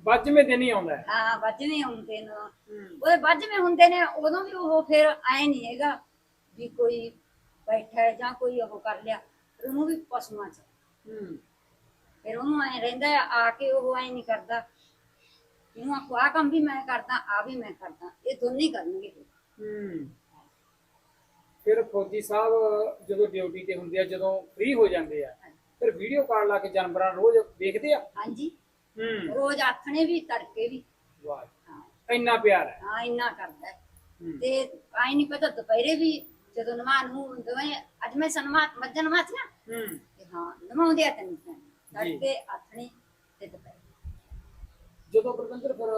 ਵੱਜਵੇਂ ਦਿਨ ਹੀ ਆਉਂਦਾ ਹੈ। ਆ ਵੱਜਵੇਂ ਆਉਂਦੇ ਨੇ। ਉਹਦੇ ਵੱਜਵੇਂ ਹੁੰਦੇ ਨੇ ਉਦੋਂ ਵੀ ਉਹ ਫਿਰ ਐ ਨਹੀਂ ਹੈਗਾ। ਵੀ ਕੋਈ ਬੈਠਾ ਹੈ ਜਾਂ ਕੋਈ ਉਹ ਕਰ ਲਿਆ ਫਿਰ ਉਹਨੂੰ ਵੀ ਪਸ਼ੂਆਂ ਚ। ਹੂੰ। ਫਿਰ ਉਹਨੂੰ ਐ ਰਹਿੰਦਾ ਆ ਆ ਕੇ ਉਹ ਐ ਨਹੀਂ ਕਰਦਾ। ਇਹਨੂੰ ਆਖੋ ਆਹ ਕੰਮ ਵੀ ਮੈਂ ਕਰਦਾ ਆ ਵੀ ਮੈਂ ਕਰਦਾ ਇਹ ਦੋਨੇ ਹੀ ਕਰਨਗੇ ਫਿਰ। ਹੂੰ। ਫਿਰ ਫੌਜੀ ਸਾਹਿਬ ਜਦੋਂ ਡਿਊਟੀ ਤੇ ਹੁੰਦੇ ਆ ਜਦੋਂ ਫ੍ਰੀ ਹੋ ਜਾਂਦੇ ਆ ਫਿਰ ਵੀਡੀਓ ਕਾਲ ਲਾ ਕੇ ਜਾਨਵਰਾਂ ਨੂੰ ਰੋਜ਼ ਦੇਖਦੇ ਆ? ਹਾਂਜੀ। ਹੂੰ। ਰੋਜ਼ ਆਥਣੇ ਵੀ ਤੜਕੇ ਵੀ। ਵਾਹ। ਹਾਂ। ਇੰਨਾ ਪਿਆਰ ਹੈ। ਹਾਂ ਇੰਨਾ ਕਰਦਾ ਹੈ। ਹੂੰ। ਤੇ ਆਈ ਨਹੀਂ ਪਤਾ ਦੁਪਹਿਰੇ ਵੀ ਜਦੋਂ ਨਮਾ ਨੂੰ ਦੋਵੇਂ ਅੱਜ ਮੈਂ ਸਨਮਾ ਮੱਝਾਂ ਨਮਾਤੀਆਂ ਹੂੰ। ਤੇ ਹਾਂ ਨਮਾਉਂਦੇ ਆ ਤੈਨੂੰ ਤੜਕੇ ਆਥਣੇ ਤੇ ਦੁਪਹਿਰੇ ਜਦੋਂ ਪ੍ਰਬੰਧਰ ਫਿਰ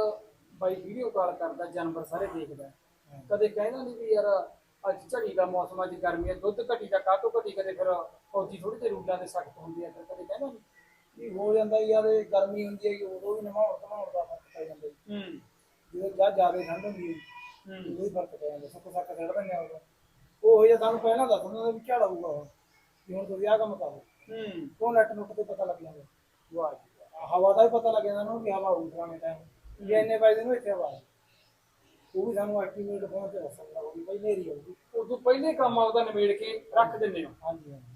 ਬਾਈ ਵੀਡੀਓ ਕਾਲ ਕਰਦਾ ਜਾਨਵਰ ਸਾਰੇ ਦੇਖਦਾ। ਕਦੇ ਕਹਿੰਦਾ ਨਹੀਂ ਵੀ ਯਾਰ ਅੱਜ ਝੜੀ ਦਾ ਮੌਸਮ ਅੱਜ ਗਰਮੀ ਹੈ ਦੁੱਧ ਘਟੀ ਦਾ ਕਾਹਤੋਂ ਘਟੀ ਕਦੇ ਫਿਰ ਫੌਜੀ ਥੋੜੀ ਜਿਹੀ ਰੂਲਾਂ ਦੇ ਸਖਤ ਹੁੰਦੇ ਆ ਫਿਰ ਕਦੇ ਕਹਿੰਦਾ ਨਹੀਂ। ਵੀ ਹੋ ਜਾਂਦਾ ਯਾਰ ਇਹ ਗਰਮੀ ਹੁੰਦੀ ਹੈ ਉਦੋਂ ਵੀ ਨਹਾਉਣ ਧਮਾਉਣ ਦਾ ਫ਼ਰਕ ਪੈ ਜਾਂਦਾ। ਹੂੰ। ਜਦੋਂ ਜਾ ਜ਼ਿਆਦਾ ਠੰਡ ਹੁੰਦੀ ਹੈ ਹੂੰ। ਉਦੋਂ ਹੀ ਫ਼ਰਕ ਪੈ ਜਾਂਦਾ ਸੁੱਕ ਸੱਕ ਛੱਡ ਦਿੰਦੇ ਆ ਉਦੋਂ। ਉਹ ਜੇ ਸਾਨੂੰ ਪਹਿਲਾਂ ਦੱਸ ਦਿੰਦਾ ਵੀ ਝਾੜ ਆਊਗਾ ਉਹ। ਵੀ ਹੁਣ ਤੁਸੀਂ ਆਹ ਕੰਮ ਕਰੋ ਹੂੰ। ਉਹ ਨੈਟ ਨੁੱਟ ਤੇ ਪਤਾ ਲੱਗ ਜਾਂਦਾ ਵਾਹ ਜੀ ਵਾਹ। ਹਵਾ ਦਾ ਵੀ ਪਤਾ ਲੱਗ ਜਾਂਦਾ ਉਹਨੂੰ ਵੀ ਹਵਾ ਆਊ ਪੁਰਾਣੇ ਟਾਈਮ ਵੀ ਇੰਨੇ ਵਜੇ ਨੂੰ ਇੱਥੇ ਹਵਾ ਹੈ ਉਹ ਵੀ ਸਾਨੂੰ ਐਕਟੀਵੇਟ ਫੋਨ ਤੇ ਦੱਸਣ ਲੱਗ ਵੀ ਬਈ ਨੇਰੀ ਆਊਗੀ। ਉਦੋਂ ਪਹਿਲੇ ਕੰਮ ਆਪਦਾ ਨਿਬੇੜ ਕੇ ਰੱਖ ਦਿੰਦੇ ਹੋ। ਹਾਂਜੀ ਹਾਂਜੀ।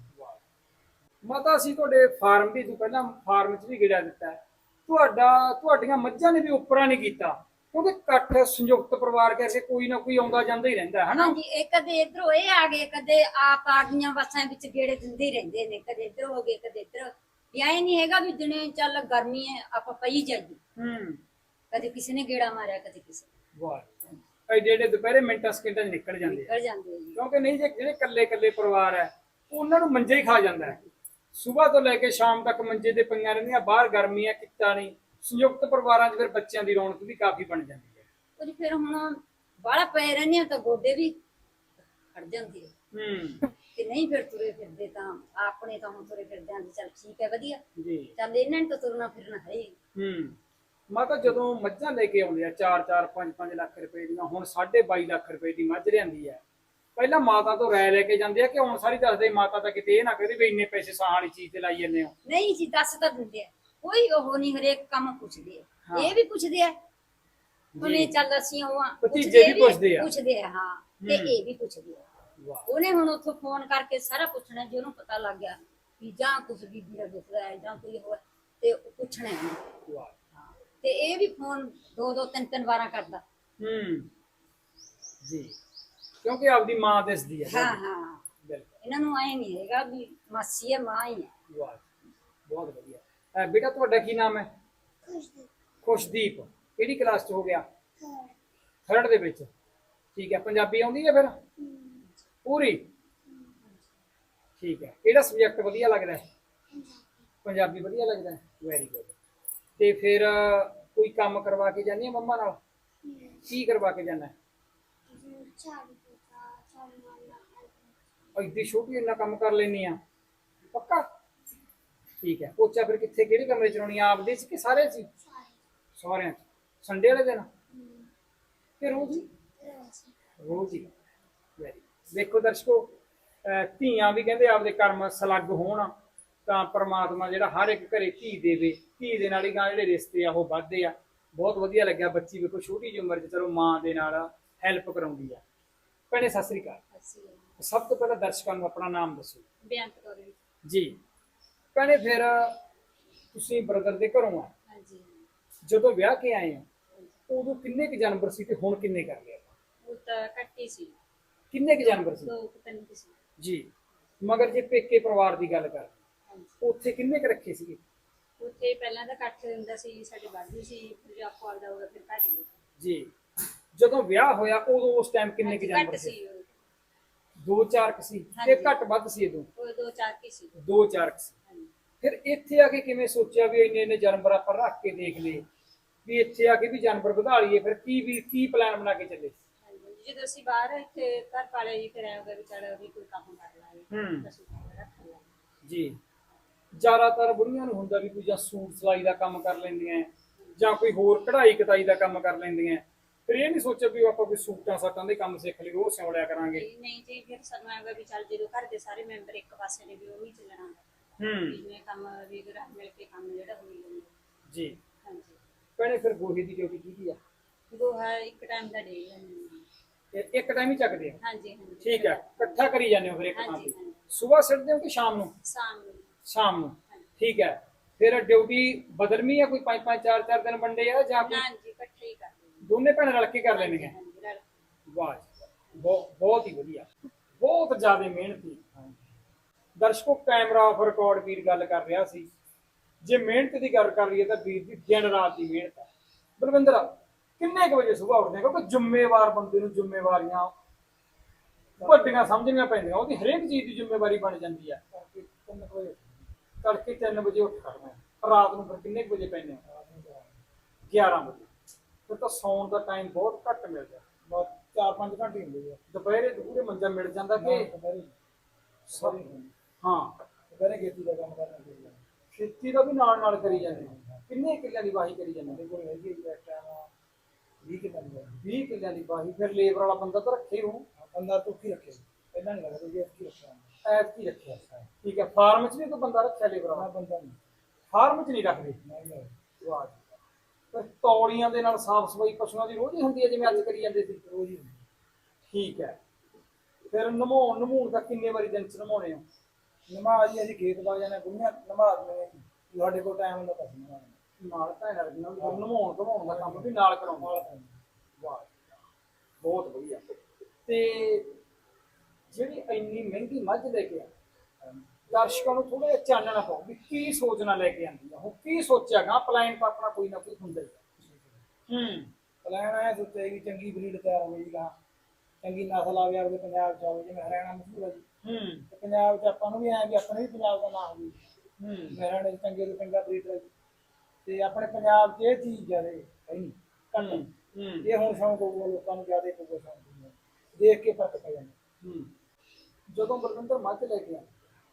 ਮਾਤਾ ਅਸੀਂ ਤੁਹਾਡੇ ਫਾਰਮ ਵੀ ਤੋਂ ਪਹਿਲਾਂ ਫਾਰਮ 'ਚ ਵੀ ਗਿੜਿਆ ਦਿੱਤਾ। ਹੈ। ਤੁਹਾਡਾ ਤੁਹਾਡੀਆਂ ਮੱਝਾਂ ਨੇ ਵੀ ਉਪਰਾ ਨਹੀਂ ਕੀਤਾ। ਕਿਉਂਕਿ ਇਕੱਠ ਸੰਯੁਕਤ ਪਰਿਵਾਰ ਕਰਕੇ ਕੋਈ ਨਾ ਕੋਈ ਆਉਂਦਾ ਜਾਂਦਾ ਹੀ ਰਹਿੰਦਾ ਹੈ ਹਨਾ? ਹਾਂਜੀ ਇਹ ਕਦੇ ਇਧਰੋਂ ਇਹ ਆ ਗਏ ਕਦੇ ਆਪ ਆ ਗਈਆਂ ਬੱਸਾਂ ਵਿੱਚ ਗੇੜੇ ਦਿੰਦੇ ਹੀ ਰਹਿੰਦੇ ਨੇ ਕਦੇ ਇੱਧਰ ਹੋ ਗਏ ਕਦੇ ਇੱਧਰ। ਵੀ ਐ ਨਹੀਂ ਹੈਗਾ ਵੀ ਦਿਨੇ ਚੱਲ ਗਰਮੀ ਹੈ ਆਪਾਂ ਪਈ ਜਾਈਏ। ਹੂੰ। ਕਦੇ ਕਿਸੇ ਨੇ ਗੇੜਾ ਮਾਰਿਆ ਕਦੇ ਕਿਸੇ ਨੇ। ਵਾਹ। ਐਡੇ ਐਡੇ ਦੁਪਹਿਰੇ ਮਿੰਟਾਂ ਸਕਿੰਟਾਂ 'ਚ ਨਿਕਲ ਜਾਂਦੇ ਆ। ਨਿਕਲ ਜਾਂਦੇ ਆ ਜੀ। ਕਿਉਂਕਿ ਨਹੀਂ ਜੇ ਜਿਹੜੇ ਇਕੱਲੇ ਇਕੱਲੇ ਪਰਿਵਾਰ ਹੈ ਉਹਨਾਂ ਨੂੰ ਮੰਜੇ ਹੀ ਖਾ ਜਾਂਦਾ ਹੈ ਸਵੇਰ ਤੋਂ ਲੈ ਕੇ ਸ਼ਾਮ ਤੱਕ ਮੰਜੇ ਤੇ ਪਈਆਂ ਰਹਿੰਦੀਆਂ ਬਾਹਰ ਗਰਮੀ ਹੈ ਕਿੱਤਾ ਨਹੀਂ। ਸੰਯੁਕਤ ਪਰਿਵਾਰਾਂ 'ਚ ਫਿਰ ਬੱਚਿਆਂ ਦੀ ਰੌਣਕ ਵੀ ਕਾਫੀ ਬਣ ਜਾਂਦੀ ਹੈ। ਕੁਝ ਫਿਰ ਹੁਣ ਬਾਹਲਾ ਪਏ ਰਹਿੰਦੇ ਆ ਤਾਂ ਗੋਡੇ ਵੀ ਖੜ ਜਾਂਦੇ ਆ। ਹੂੰ। ਤੇ ਨਹੀਂ ਫਿਰ ਤੁਰੇ ਫਿਰਦੇ ਤਾਂ ਆਪਣੇ ਤਾਂ ਹੁਣ ਤੁਰੇ ਫਿਰਦੇ ਆਂ ਚੱਲ ਠੀਕ ਹੈ ਵਧੀਆ। ਜੀ। ਚੱਲ ਇਹਨਾਂ ਨੇ ਤਾਂ ਤੁਰਨਾ ਫਿਰਨਾ ਹੈ ਹੀ। ਹੂੰ। ਮਾਤਾ ਜਦੋਂ ਮੱਝਾਂ ਲੈ ਕੇ ਆਉਂਦੇ ਆ 4 4 5 5 ਲੱਖ ਰੁਪਏ ਦੀਆਂ ਹੁਣ 22.5 ਲੱਖ ਰੁਪਏ ਦੀ ਮੱਝ ਲਿਆਂਦੀ ਹੈ। ਪਹਿਲਾਂ ਮਾਤਾ ਤੋਂ ਰਾਇ ਲੈ ਕੇ ਜਾਂਦੇ ਆ ਕਿ ਹੁਣ ਸਾਰੀ ਦੱਸਦੇ ਮਾਤਾ ਤਾਂ ਕਿਤੇ ਇਹ ਨਾ ਕਹਦੇ ਵੀ ਇੰਨੇ ਪੈਸੇ ਸਾਹ ਵਾਲੀ ਚੀਜ਼ ਤੇ ਲਾਈ ਜੰਨੇ ਹੋ। ਨਹੀਂ ਜੀ ਦੱਸ ਤਾਂ ਦਿੰਦੇ ਆ। ਕੋਈ ਉਹ ਨਹੀਂ ਹਰੇਕ ਕੰਮ ਪੁੱਛਦੇ ਆ। ਇਹ ਵੀ ਪੁੱਛਦੇ ਆ ਉਹਨੇ ਚੱਲ ਅਸੀਂ ਉਹ ਆ, ਭਤੀਜੇ ਵੀ ਪੁੱਛਦੇ ਆ। ਪੁੱਛਦੇ ਆ। ਹਾਂ। ਤੇ ਹੂੰ। ਇਹ ਵੀ ਪੁੱਛਦੇ ਆ। ਵਾਹ। ਉਹਨੇ ਹੁਣ ਉੱਥੋਂ ਫੋਨ ਕਰਕੇ ਸਾਰਾ ਪੁੱਛਣਾ ਜੇ ਉਹਨੂੰ ਪਤਾ ਲੱਗ ਗਿਆ ਵੀ ਜਾਂ ਕੁਝ ਬੀਬੀ ਦਾ ਦੁੱਖਦਾ ਹੈ ਜਾਂ ਕੋਈ ਹੋਰ ਤੇ ਉਹ ਪੁੱਛਣਾ ਹੈ ਉਹਨੇ। ਵਾਹ। ਤੇ ਇਹ ਵੀ ਫੋਨ ਦੋ ਦੋ ਤਿੰਨ ਤਿੰਨ ਵਾਰਾਂ ਕਰਦਾ। ਹੂੰ। ਜੀ। ਕਿਉਂਕਿ ਆਪਦੀ ਮਾਂ ਦਿਸਦੀ ਹੈ ਹਾਂ ਹਾਂ। ਬਿਲਕੁਲ। ਇਹਨਾਂ ਨੂੰ ਐ ਨਹੀਂ ਹੈਗਾ ਵੀ ਮਾਸੀ ਹੈ ਮਾਂ ਹੀ ਹੈ ਵਾਹ। ਬਹੁਤ ਵਧੀਆ। ਅਹ ਬੇਟਾ ਤੁਹਾਡਾ ਕੀ ਨਾਮ ਹੈ? ਖੁਸ਼ਦੀ ਖੁਸ਼ਦੀਪ। ਕਿਹੜੀ ਕਲਾਸ ਚ ਹੋ ਗਿਆ? ਥਰਡ ਦੇ ਵਿੱਚ। ਠੀਕ ਹੈ ਪੰਜਾਬੀ ਆਉਂਦੀ ਹੈ ਫਿਰ? ਪੂਰੀ? ਠੀਕ ਹੈ ਕਿਹੜਾ ਸਬਜੈਕਟ ਵਧੀਆ ਲੱਗਦਾ ਹੈ? ਪੰਜਾਬੀ ਵਧੀਆ ਲੱਗਦਾ ਹੈ? ਵੈਰੀ ਗੁੱਡ ਤੇ ਫਿਰ ਅਹ, ਕੋਈ ਕੰਮ ਕਰਵਾ ਕੇ ਜਾਂਦੀ ਹੈ ਮੰਮਾ ਨਾਲ? ਕੀ ਕਰਵਾ ਕੇ ਜਾਣਾ ਝਾੜੂ ਐਡੀ ਛੋਟੀ ਇੰਨਾ ਕੰਮ ਕਰ ਲੈਣੀ ਆ ਪੱਕਾ? ਠੀਕ ਹੈ। ਪੋਚਾ ਫਿਰ ਕਿੱਥੇ ਕਿਹੜੇ ਕਮਰੇ ਚ ਲਾਉਣੀ ਆ? ਆਪਦੇ ਚ ਕਿ ਸਾਰੇ? ਸਾਰੇ ਸਾਰਿਆਂ ਚ। ਸੰਡੇ ਵਾਲੇ ਦਿਨ? ਕਿ ਰੋਜ਼ ਹੀ? ਰੋਜ਼ ਰੋਜ਼ ਹੀ ਵੈਰੀ ਦੇਖੋ ਦਰਸ਼ਕੋ ਅਹ ਧੀਆਂ ਵੀ ਕਹਿੰਦੇ ਆਪਦੇ ਕਰਮ ਸਲੱਗ ਹੋਣ ਤਾਂ ਪ੍ਰਮਾਤਮਾ ਜਿਹੜਾ ਹਰ ਇੱਕ ਘਰੇ ਧੀ ਦੇਵੇ। ਧੀ ਦੇ ਨਾਲ ਹੀ ਗਾਂ ਜਿਹੜੇ ਰਿਸ਼ਤੇ ਆ ਉਹ ਵੱਧਦੇ ਆ। ਬਹੁਤ ਵਧੀਆ ਲੱਗਿਆ ਬੱਚੀ ਵੇਖੋ ਛੋਟੀ ਜਿਹੀ ਉਮਰ 'ਚ ਚਲੋ ਮਾਂ ਦੇ ਨਾਲ ਹੈਲਪ ਕਰਾਉਂਦੀ ਆ। ਭੈਣੇ ਸਤਿ ਸ੍ਰੀ ਅਕਾਲ। ਅਸੀਂ ਸਭ ਤੋਂ ਪਹਿਲਾਂ ਦਰਸ਼ਕਾਂ ਨੂੰ ਆਪਣਾ ਨਾਮ ਦੱਸੋ। ਬੇਅੰਤ ਕੌਰ। ਜੀ ਜੀ। ਭੈਣੇ ਫਿਰ ਤੁਸੀਂ ਬ੍ਰਦਰ ਦੇ ਘਰੋਂ ਆ ਹਾਂਜੀ। ਜਦੋਂ ਵਿਆਹ ਕੇ ਆਏ ਆ ਉਦੋਂ ਕਿੰਨੇ ਕੁ ਜਾਨਵਰ ਸੀ ਤੇ ਹੁਣ ਕਿੰਨੇ ਕਰ ਲਿਆ ਉਹ ਤਾਂ ਕੱਟੀ ਸੀ। ਕਿੰਨੇ ਕੁ ਜਾਨਵਰ ਸੀ? ਦੋ ਕੁ ਤਿੰਨ ਕੁ ਸੀ। ਜੀ। ਮਗਰ ਜੇ ਪੇਕੇ ਪਰਿਵਾਰ ਦੀ ਗੱਲ ਕਰ ਹਾਂਜੀ। ਉੱਥੇ ਕਿੰਨੇ ਕੁ ਰੱਖੇ ਸੀਗੇ? ਉੱਥੇ ਪਹਿਲਾਂ ਤਾਂ ਇਕੱਠ ਹੁੰਦਾ ਸੀ ਸਾਡੇ ਬਾਜੂ ਸੀ ਫਿਰ ਆਪੋ ਆਪਦਾ ਹੋਗਾ ਫਿਰ ਘਟ ਗਏ। ਜੀ। ਜਦੋਂ ਵਿਆਹ ਹੋਇਆ ਉਦੋਂ ਉਸ ਟਾਈਮ ਕਿੰਨੇ ਕੁ ਹਾਂਜੀ, ਜਾਨਵਰ ਘੱਟ ਸੀ? ਸੀ ਉਹ। ਦੋ ਚਾਰ ਕੁ ਸੀ। ਤੇ ਹਾਂਜੀ। ਘੱਟ ਵੱਧ ਸੀ ਉਦੋਂ? ਉਹ ਦੋ ਚਾਰ ਕੀ ਸੀ। ਦੋ ਚਾਰ ਕੁ ਸੀ। ਫਿਰ ਇੱਥੇ ਆ ਕੇ ਕਿਵੇਂ ਸੋਚਿਆ ਵੀ ਇੰਨੇ ਇੰਨੇ ਜਾਨਵਰ ਆਪਾਂ ਰੱਖ ਕੇ ਦੇਖ ਲਏ? ਵੀ ਇੱਥੇ ਆ ਕੇ ਵੀ ਜਾਨਵਰ ਵਧਾ ਲਈਏ ਫਿਰ ਕੀ ਵੀ ਕੀ ਪਲਾਨ ਬਣਾ ਕੇ ਚੱਲੇ? ਹਾਂਜੀ ਜਦੋਂ ਅਸੀਂ ਬਾਹਰ ਇੱਥੇ ਘਰ ਪਾਲੇ ਜੀ ਫਿਰ ਆਉਂਦਾ ਵੀ ਕੋਈ ਕੰਮ ਕਰ ਲਾਂਗੇ ਹੂੰ। ਅਸੀਂ ਰੱਖ ਲਾਂਗੇ। ਜੀ। ਜ਼ਿਆਦਾਤਰ ਬੁੜੀਆਂ ਨੂੰ ਹੁੰਦਾ ਵੀ ਕੋਈ ਜਾਂ ਸੂਟ ਸਿਲਾਈ ਦਾ ਕੰਮ ਕਰ ਲੈਂਦੀਆਂ ਹੈ, ਜਾਂ ਕੋਈ ਹੋਰ ਕਢਾਈ ਕਤਾਈ ਦਾ ਕੰਮ ਕਰ ਲੈਂਦੀਆਂ। ਹੈ। ਫਿਰ ਇਹ ਨਹੀਂ ਸੋਚਿਆ ਵੀ ਆਪਾਂ ਕੋਈ ਸੂਟਾਂ ਸਾਟਾਂ ਦੇ ਕੰਮ ਸਿੱਖ ਲਈ ਉਹ ਸਿਉਂ ਲਿਆ ਕਰਾਂਗੇ। ਨਹੀਂ ਜੀ ਫਿਰ ਸਾਨੂੰ ਵੀ ਚੱਲ ਜਦੋਂ ਘਰ ਦੇ ਸਾਰੇ ਮੈਂਬਰ ਇੱਕ ਪਾਸੇ ਨੇ ਵੀ ਉਹ ਵੀ ਚੱਲਣਾ ਹੂੰ। ਜਿਵੇਂ ਕੰਮ ਵੀ ਰਲ ਮਿਲ ਕੇ ਕੰਮ ਜਿਹੜਾ ਹੋਈ ਜਾਂਦਾ। ਜੀ। ਹਾਂਜੀ। ਭੈਣੇ ਫਿਰ ਗੋਹੇ ਦੀ ਡਿਊਟੀ ਕੀ ਹੈ ਗੋਹਾ ਇੱਕ ਟਾਈਮ ਦਾ ਦੇ ਜਾਂਦੇ ਹਾਂ। ਇਹ ਇੱਕ ਟਾਈਮ ਹੀ ਚੱਕਦੇ ਆ? ਹਾਂਜੀ ਹਾਂਜੀ। ਠੀਕ ਹੈ ਇਕੱਠਾ ਕਰੀ ਜਾਂਦੇ ਹੋ ਫਿਰ ਇੱਕ ਥਾਂ ਹਾਂਜੀ, ਤੇ। ਹਾਂਜੀ। ਸਵੇਰ ਸਿੱਟਦੇ ਹੋ ਕਿ ਸ਼ਾਮ ਨੂੰ? ਸ਼ਾਮ ਨੂੰ। ਸ਼ਾਮ ਨੂੰ। ਠੀਕ ਹੈ ਫਿਰ ਡਿਊਟੀ ਬਦਲਮੀ ਹੈ ਕੋਈ ਪੰਜ ਪੰਜ ਚਾਰ ਚਾਰ ਦਿਨ ਵੰਡੇ ਆ ਜਾਂ ਕੋਈ ਹਾਂਜੀ ਇਕੱਠੇ ਹੀ ਕਰਦੇ ਹਾਂ। ਦੋਨੇ ਭੈਣ ਰਲ ਕੇ ਕਰ ਲੈਣਗੇ ਹਾਂਜੀ ਰਲ ਵਾਹ ਜੀ, ਬਹੁਤ ਬਹੁਤ ਹੀ ਵਧੀਆ। ਬਹੁਤ ਜ਼ਿਆਦਾ ਮਿਹਨਤੀ। ਦਰਸ਼ਕੋ ਕੈਮਰਾ ਆਫ ਰਿਕਾਰਡ ਵੀਰ ਗੱਲ ਕਰ ਰਿਹਾ ਸੀ। ਜੇ ਮਿਹਨਤ ਦੀ ਗੱਲ ਕਰ ਲਈਏ ਤਾਂ ਵੀਰ ਦੀ ਦਿਨ ਰਾਤ ਦੀ ਮਿਹਨਤ ਹੈ। ਬਲਵਿੰਦਰ ਕਿੰਨੇ ਕੁ ਵਜੇ ਸਵੇਰ ਉੱਠਦੇ ਆ? ਕਿਉਂਕਿ ਜ਼ਿੰਮੇਵਾਰ ਬੰਦੇ ਨੂੰ ਜ਼ਿੰਮੇਵਾਰੀਆਂ ਵੱਡੀਆਂ ਸਮਝਣੀਆਂ ਪੈਂਦੀਆਂ। ਉਹਦੀ ਹਰੇਕ ਚੀਜ਼ ਦੀ ਜ਼ਿੰਮੇਵਾਰੀ ਬਣ ਜਾਂਦੀ ਵਜੇ ਤੜਕੇ 3 ਵਜੇ ਉੱਠ ਖੜਨਾ। ਰਾਤ ਨੂੰ ਫਿਰ ਕਿੰਨੇ ਕੁ ਵਜੇ ਪੈਂਦੇ ਹੋ? 11 ਵਜੇ। ਫਿਰ ਤਾਂ ਸੌਣ ਦਾ ਟਾਈਮ ਬਹੁਤ ਘੱਟ ਮਿਲਦਾ ਬਹੁਤ 4-5 ਘੰਟੇ ਹੁੰਦੇ ਆ। ਦੁਪਹਿਰੇ ਦੂਰੇ ਮੰਜਾ ਮਿਲ ਜਾਂਦਾ ਕਿ ਸਭ ਹਾਂ। ਦੁਪਹਿਰੇ ਖੇਤੀ ਦਾ ਕੰਮ ਕਰਨਾ ਚਾਹੀਦਾ। ਖੇਤੀ ਦਾ ਵੀ ਨਾਲ ਨਾਲ ਕਰੀ ਜਾਂਦੇ ਹੋ। ਕਿੰਨੇ ਕਿੱਲਿਆਂ ਦੀ ਵਾਹੀ ਕਰੀ ਜਾਂਦੇ ਸਾਡੇ ਕੋਲ ਹੈਗੀ ਹੈ ਇਸ ਟਾਈਮ 20 ਕਿਲੋ ਦੀ 20 ਕਿੱਲਿਆਂ ਦੀ ਵਾਹੀ ਫਿਰ ਲੇਬਰ ਵਾਲਾ ਬੰਦਾ ਤਾਂ ਰੱਖੇ ਹੋ ਬੰਦਾ ਤੁੱਕੀ ਰੱਖੇ। ਪਹਿਲਾਂ ਨਹੀਂ ਲੱਗਦਾ ਜੀ ਅੱਕੀ ਰੱਖਿਆ ਐਤ ਕੀ ਰੱਖਿਆ। ਠੀਕ ਹੈ ਫਾਰਮ 'ਚ ਵੀ ਕੋਈ ਬੰਦਾ ਰੱਖਿਆ ਲੇਬਰ ਨਾ ਵਾਲਾ ਬੰਦਾ ਨਹੀਂ। ਫਾਰਮ 'ਚ ਨਹੀਂ ਰੱਖਦੇ? ਨਹੀਂ ਨਹੀਂ ਵਾਹ ਜੀ ਫਿਰ ਤੌਲੀਆਂ ਦੇ ਨਾਲ ਸਾਫ਼ ਸਫ਼ਾਈ ਪਸ਼ੂਆਂ ਦੀ ਰੋਜ਼ ਹੀ ਹੁੰਦੀ ਹੈ ਜਿਵੇਂ ਅੱਜ ਕਰੀ ਜਾਂਦੇ ਸੀ? ਰੋਜ਼ ਹੀ ਹੁੰਦੀ। ਠੀਕ ਹੈ। ਫਿਰ ਨਮਾਉਣ ਨਮੂਣ ਦਾ ਕਿੰਨੇ ਵਾਰੀ ਦਿਨ 'ਚ ਨਮਾਉਣੇ ਹੋ? ਨਮਾਜ਼ ਜੀ ਅਸੀਂ ਖੇਤ ਬਾਗ ਜਾਣਾ ਗੁੰਨਿਆ ਨਮਾਜ਼ ਨੇ ਸਾਡੇ ਕੋਲ ਟਾਈਮ ਹੁੰਦਾ ਤਾਂ ਨਮਾਜ਼ ਨਾਲ ਭੈਣ ਵੀ ਫਿਰ ਨਮਾਉਣ ਧਮਾਉਣ ਦਾ ਕੰਮ ਵੀ ਨਾਲ ਕਰਾਉਂਦਾ ਵਾਹ ਬਹੁਤ ਵਧੀਆ। ਤੇ ਜਿਹੜੀ ਇੰਨੀ ਮਹਿੰਗੀ ਮੱਝ ਲੈ ਕੇ ਆ ਦਰਸ਼ਕਾਂ ਨੂੰ ਥੋੜਾ ਜਿਹਾ ਚਾਨਣਾ ਪਾਓ ਵੀ ਕੀ ਸੋਚਣਾ ਲੈ ਕੇ ਆਂਦੀ ਆ। ਉਹ ਕੀ ਸੋਚਿਆਗਾ? ਪਲਾਨ ਤਾਂ ਆਪਣਾ ਕੋਈ ਨਾ ਕੋਈ ਹੁੰਦਾ ਹੀ ਹੂੰ। ਪਲਾਨ ਆਇਆ ਸੋਚਿਆ ਕਿ ਚੰਗੀ ਬਰੀਡ ਤਿਆਰ ਹੋਵੇ ਜੀ ਗਾਂ ਚੰਗੀ ਨਸਲ ਆਵੇ ਪੰਜਾਬ ਚ ਆਵੇ ਜਿਵੇਂ ਹਰਿਆਣਾ ਮਸ਼ਹੂਰ ਹੈ ਜੀ। ਹੂੰ। ਤੇ ਪੰਜਾਬ ਚ ਆਪਾਂ ਨੂੰ ਵੀ ਐਂ ਵੀ ਆਪਣੇ ਵੀ ਪੰਜਾਬ ਦਾ ਨਾਮ ਹੋਵੇ ਹੂੰ। ਹਰਿਆਣੇ ਚ ਚੰਗੇ ਤੋਂ ਚੰਗਾ ਬਰੀਡ ਹੈ। ਜੀ ਤੇ ਆਪਣੇ ਪੰਜਾਬ ਚ ਇਹ ਚੀਜ਼ ਜ਼ਿਆਦੇ ਹੈ ਨਹੀਂ ਘੱਟ ਹੈ। ਇਹ ਹੁਣ ਸ਼ੌਂਕ ਹੋਊਗਾ ਲੋਕਾਂ ਨੂੰ ਜ਼ਿਆਦਾ ਪਊਗਾ ਸ਼ੌਂਕ ਹੋਊਗਾ। ਦੇਖ ਕੇ ਫ਼ਰਕ ਪੈ ਜਾਂਦਾ। ਹੂੰ। ਜਦੋਂ ਬਲਵਿੰਦਰ ਮੱਝ ਲੈ ਕੇ ਆਇਆ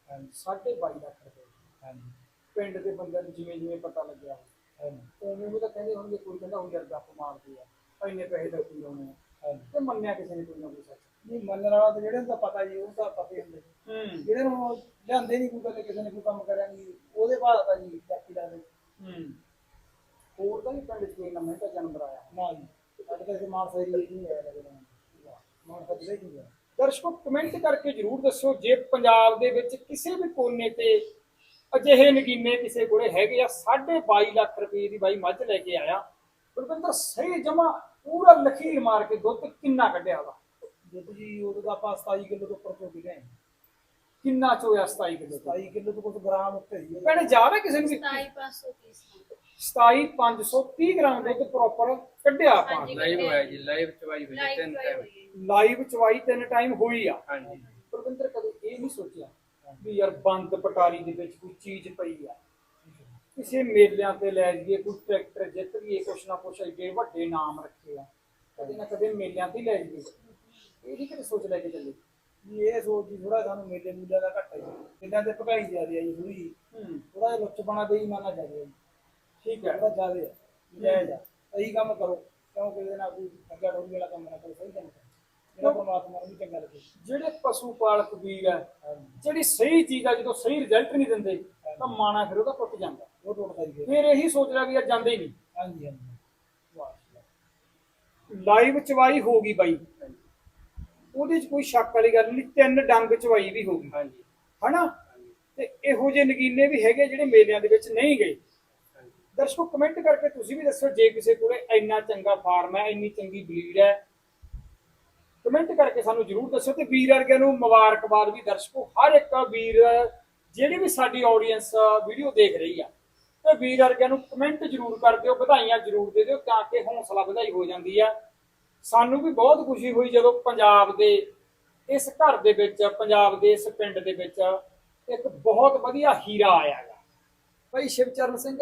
ਹਾਂਜੀ ਸਾਢੇ 22 ਲੱਖ ਰੁਪਏ। ਹਾਂਜੀ। ਪਿੰਡ ਦੇ ਬੰਦਿਆਂ ਨੂੰ ਜਿਵੇਂ ਜਿਵੇਂ ਪਤਾ ਲੱਗਿਆ। ਹਾਂਜੀ। ਉਵੇਂ ਉਹ ਤਾਂ ਕਹਿੰਦੇ ਹੋਣਗੇ ਕੋਈ ਕਹਿੰਦਾ ਹੁਣ ਯਾਰ ਗੱਪ ਮਾਰਦੇ ਆ। ਇੰਨੇ ਪੈਸੇ ਦਾ ਕੀ ਆਉਣੇ ਆ ਹਾਂਜੀ। ਤੇ ਮੰਨਿਆ ਕਿਸੇ ਨੇ ਕੋਈ ਨਾ ਕੋਈ ਸੱਚ। ਨਹੀਂ ਮੰਨਣ ਵਾਲਾ ਤੇ ਜਿਹੜੇ ਨੂੰ ਤਾਂ ਪਤਾ ਜੀ ਉਹ ਤਾਂ ਪਤਾ ਹੀ ਹੁੰਦਾ। ਹੂੰ। ਜਿਹੜੇ ਨੂੰ ਲਿਆਂਦੇ ਨਹੀਂ ਕੋਈ ਕਦੇ ਕਿਸੇ ਨੇ ਕੋਈ ਕੰਮ ਕਰਿਆ ਨਹੀਂ ਉਹਦੇ ਬਾਅਦ ਤਾਂ ਜੀ ਚਾਕੀ ਦਾ ਹੂੰ। ਹੋਰ ਤਾਂ ਨਹੀਂ ਪਿੰਡ 'ਚ ਕੋਈ ਨਾ ਮਹਿੰਗਾ ਜਾਨਵਰ ਆਇਆ। ਨਾ ਜੀ। ਸਾਡੇ ਤਾਂ ਮਾਨਸਾ ਏਰੀਏ ਨਹੀਂ ਆਇਆ ਲੱਗਦਾ ਮਾਨਸਾ ਜ਼ਿਲ੍ਹੇ ਨਹੀਂ ਆਇਆ ਦਰਸ਼ਕੋ ਕਮੈਂਟ ਕਰਕੇ ਜਰੂਰ ਦੱਸਿਓ ਜੇ ਪੰਜਾਬ ਦੇ ਵਿੱਚ ਕਿਸੇ ਵੀ ਕੋਨੇ ਤੇ ਅਜਿਹੇ ਨਗੀਨੇ ਕਿਸੇ ਕੋਲੇ ਹੈਗੇ ਆ 22.5 ਲੱਖ ਰੁਪਏ ਦੀ ਬਾਈ ਮੱਝ ਲੈ ਕੇ ਆਇਆ। ਬਲਵਿੰਦਰ ਸਹੀ ਜਮਾ ਪੂਰਾ ਲਖੀਰ ਮਾਰ ਕੇ ਦੁੱਧ ਕਿੰਨਾ ਕੱਢਿਆ ਉਹਦਾ ਦੁੱਧ ਜੀ ਉਦੋਂ ਤਾਂ ਆਪਾਂ 27 ਕਿਲੋ ਤੋਂ ਉੱਪਰ ਚੋਕੀ ਗਏ ਕਿੰਨਾ ਚੋਇਆ 27 ਕਿਲੋ ਤੋਂ? 27 ਕਿਲੋ ਤੋਂ ਕੁਝ ਗ੍ਰਾਮ ਉੱਤੇ ਸੀ। ਇਹ। ਭੈਣੇ ਜ਼ਿਆਦਾ ਕਿਸੇ ਨੂੰ ਵੀ। 27530 27530 ਗ੍ਰਾਮ ਦੁੱਧ ਪ੍ਰੋਪਰ ਕੱਢਿਆ ਆਪਾਂ। ਲਾਈਵ ਹੋਇਆ ਜੀ। ਲਾਈਵ ਚਵਾਈ ਹੋਈ ਹੈ ਲਾਈਵ ਤਿੰਨ ਟਾਈਮ ਹੈ ਲਾਈਵ ਚਵਾਈ ਤਿੰਨ ਟਾਈਮ ਹੋਈ ਆ। ਹਾਂਜੀ। ਪ੍ਰਵਿੰਦਰ ਕਦੇ ਇਹ ਨਹੀਂ ਸੋਚਿਆ ਵੀ ਯਾਰ ਬੰਦ ਪਟਾਰੀ ਦੇ ਵਿੱਚ ਕੋਈ ਚੀਜ਼ ਪਈ ਆ। ਕਿਸੇ ਮੇਲਿਆਂ ਤੇ ਲੈ ਜਾਈਏ ਕੋਈ ਟਰੈਕਟਰ ਜਿੱਤ ਲਈਏ ਕੁਛ ਨਾ ਕੁਛ ਐਡੇ ਵੱਡੇ ਨਾਮ ਰੱਖੇ ਆ। ਕਦੇ ਨਾ ਕਦੇ ਮੇਲਿਆਂ ਤੇ ਹੀ ਲੈ ਜਾਈਏ। ਇਹ ਨਹੀਂ ਕਿਤੇ ਸੋਚ ਲੈ ਕੇ ਚੱਲੇ? ਵੀ ਇਹ ਸੋਚ ਜੀ ਥੋੜਾ ਸਾਨੂੰ ਮੇਲੇ ਮੂਲੇ ਦਾ ਘੱਟ ਹੈ ਇਹਨਾਂ ਤੇ ਭਗਾਈ ਜਾ ਰਹੀ ਹੈ ਜੀ ਥੋੜੀ ਹੂੰ। ਥੋੜਾ ਜਿਹਾ ਲੁੱਚਪਣਾ ਬੇਈਮਾਨਾ ਜਾ ਰਿਹਾ ਜੀ। ਠੀਕ ਹੈ ਥੋੜਾ ਜ਼ਿਆਦਾ ਹੈ। ਜਾਇਜ਼ ਸਹੀ ਕੰਮ ਕਰੋ। ਕਿਉਂਕਿ ਇਹਦੇ ਨਾਲ ਕੋਈ ਅੱਗਾ ਡੋਰੀ ਵਾਲਾ ਕੰਮ ਨਾ ਕਰੋ ਸਹੀ ਕੰਮ ਕਰੋ। ਜਿਹੜਾ ਪਰਮਾਤਮਾ ਨੂੰ ਵੀ ਚੰਗਾ ਲੱਗੇ। ਜਿਹੜੇ ਪਸ਼ੂ ਪਾਲਕ ਵੀਰ ਹਾਂਜੀ। ਜਿਹੜੀ ਸਹੀ ਚੀਜ਼ ਆ ਜਦੋਂ ਸਹੀ ਰਿਜ਼ਲਟ ਨਹੀਂ ਦਿੰਦੇ ਤਾਂ ਮਾਣਾ ਫਿਰ ਉਹਦਾ ਟੁੱਟ ਜਾਂਦਾ। ਉਹ ਟੁੱਟਦਾ ਜੀ ਫਿਰ। ਫਿਰ ਇਹੀ ਸੋਚ ਲਿਆ ਵੀ ਯਾਰ ਜਾਂਦੇ ਹੀ ਨਹੀਂ। ਹਾਂਜੀ ਹਾਂਜੀ। ਲਾਈਵ ਚਵਾਈ ਹੋ ਗਈ ਬਾਈ। ਉਹਦੇ 'ਚ ਕੋਈ ਸ਼ੱਕ ਵਾਲੀ ਗੱਲ ਨਹੀਂ ਤਿੰਨ ਡੰਗ ਚਵਾਈ ਵੀ ਹੋ ਗਈ ਹਾਂਜੀ। ਹਨਾ? ਤੇ ਇਹੋ ਜਿਹੇ ਨਗੀਨੇ ਵੀ ਹੈਗੇ ਜਿਹੜੇ ਮੇਲਿਆਂ ਦੇ ਵਿੱਚ ਨਹੀਂ ਗਏ। ਦਰਸ਼ਕੋ ਕਮੈਂਟ ਕਰਕੇ ਤੁਸੀਂ ਵੀ ਦੱਸੋ ਜੇ ਕਿਸੇ ਕੋਲੇ ਇੰਨਾ ਚੰਗਾ ਫਾਰਮ ਹੈ ਇੰਨੀ ਚੰਗੀ ਬਲੀਡ ਹੈ। ਕਮੈਂਟ ਕਰਕੇ ਸਾਨੂੰ ਜਰੂਰ ਦੱਸੋ ਤੇ ਵੀਰ ਵਰਗਿਆਂ ਨੂੰ ਮੁਬਾਰਕਬਾਦ ਵੀ ਦਰਸ਼ਕੋ ਹਰ ਇੱਕ ਵੀਰ ਜਿਹੜੀ ਵੀ ਸਾਡੀ ਆਡੀਅנס ਵੀਡੀਓ ਦੇਖ ਰਹੀ ਆ ਤੇ ਵੀਰ ਵਰਗਿਆਂ ਨੂੰ ਕਮੈਂਟ ਜਰੂਰ ਕਰ ਦਿਓ ਵਧਾਈਆਂ ਜਰੂਰ ਦੇ ਦਿਓ ਤਾਂ ਕਿ ਹੌਸਲਾ ਵਧਾਈ ਹੋ ਜਾਂਦੀ ਆ। ਸਾਨੂੰ ਵੀ ਬਹੁਤ ਖੁਸ਼ੀ ਹੋਈ ਜਦੋਂ ਪੰਜਾਬ ਦੇ, ਇਸ ਘਰ ਦੇ ਵਿੱਚ, ਪੰਜਾਬ ਦੇ ਇਸ ਪਿੰਡ ਦੇ ਵਿੱਚ ਇੱਕ ਬਹੁਤ ਵਧੀਆ ਹੀਰਾ ਆਇਆ ਗਾ ਭਾਈ ਸ਼ਿਵਚਰਨ ਸਿੰਘ,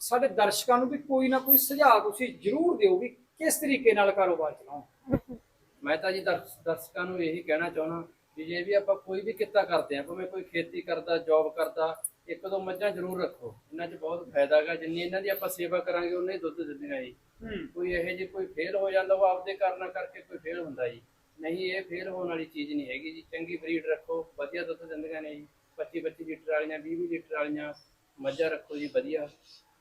ਸਾਡੇ ਦਰਸ਼ਕਾਂ ਨੂੰ ਵੀ ਕੋਈ ਨਾ ਕੋਈ ਸੁਝਾਅ ਤੁਸੀਂ ਜਰੂਰ ਦਿਓ ਵੀ ਕਿਸ ਤਰੀਕੇ ਨਾਲ ਕਾਰੋਬਾਰ ਚਲਾਉਣ ਮੈਂ ਤਾਂ ਜੀ ਦਰਸ਼- ਦਰਸ਼ਕਾਂ ਨੂੰ ਇਹੀ ਕਹਿਣਾ ਚਾਹੁੰਦਾ ਵੀ ਜੇ ਵੀ ਆਪਾਂ ਕੋਈ ਵੀ ਕਿੱਤਾ ਕਰਦੇ ਆ ਭਾਵੇਂ ਕੋਈ ਖੇਤੀ ਕਰਦਾ ਜੌਬ ਕਰਦਾ ਇੱਕ ਦੋ ਮੱਝਾਂ ਜ਼ਰੂਰ ਰੱਖੋ। ਇਹਨਾਂ 'ਚ ਬਹੁਤ ਫਾਇਦਾ ਹੈਗਾ। ਜਿੰਨੀ ਇਹਨਾਂ ਦੀ ਆਪਾਂ ਸੇਵਾ ਕਰਾਂਗੇ ਹੀ ਦੁੱਧ ਦਿੰਦੀਆਂ ਜੀ। ਕੋਈ ਇਹੋ ਜਿਹੀ ਕੋਈ ਫੇਲ ਹੋ ਜਾਂਦਾ ਉਹ ਆਪਦੇ ਕਾਰਨਾਂ ਕਰਕੇ ਕੋਈ ਫੇਲ ਹੁੰਦਾ ਜੀ। ਨਹੀਂ ਇਹ ਫੇਲ ਹੋਣ ਵਾਲੀ ਚੀਜ਼ ਨਹੀਂ ਹੈਗੀ ਜੀ। ਚੰਗੀ ਬਰੀਡ ਰੱਖੋ ਵਧੀਆ ਦੁੱਧ ਦਿੰਦੀਆਂ ਨੇ ਜੀ। 25 25 ਲੀਟਰ ਵਾਲੀਆਂ 20 20 ਲੀਟਰ ਵਾਲੀਆਂ ਮੱਝਾਂ ਰੱਖੋ ਜੀ ਵਧੀਆ।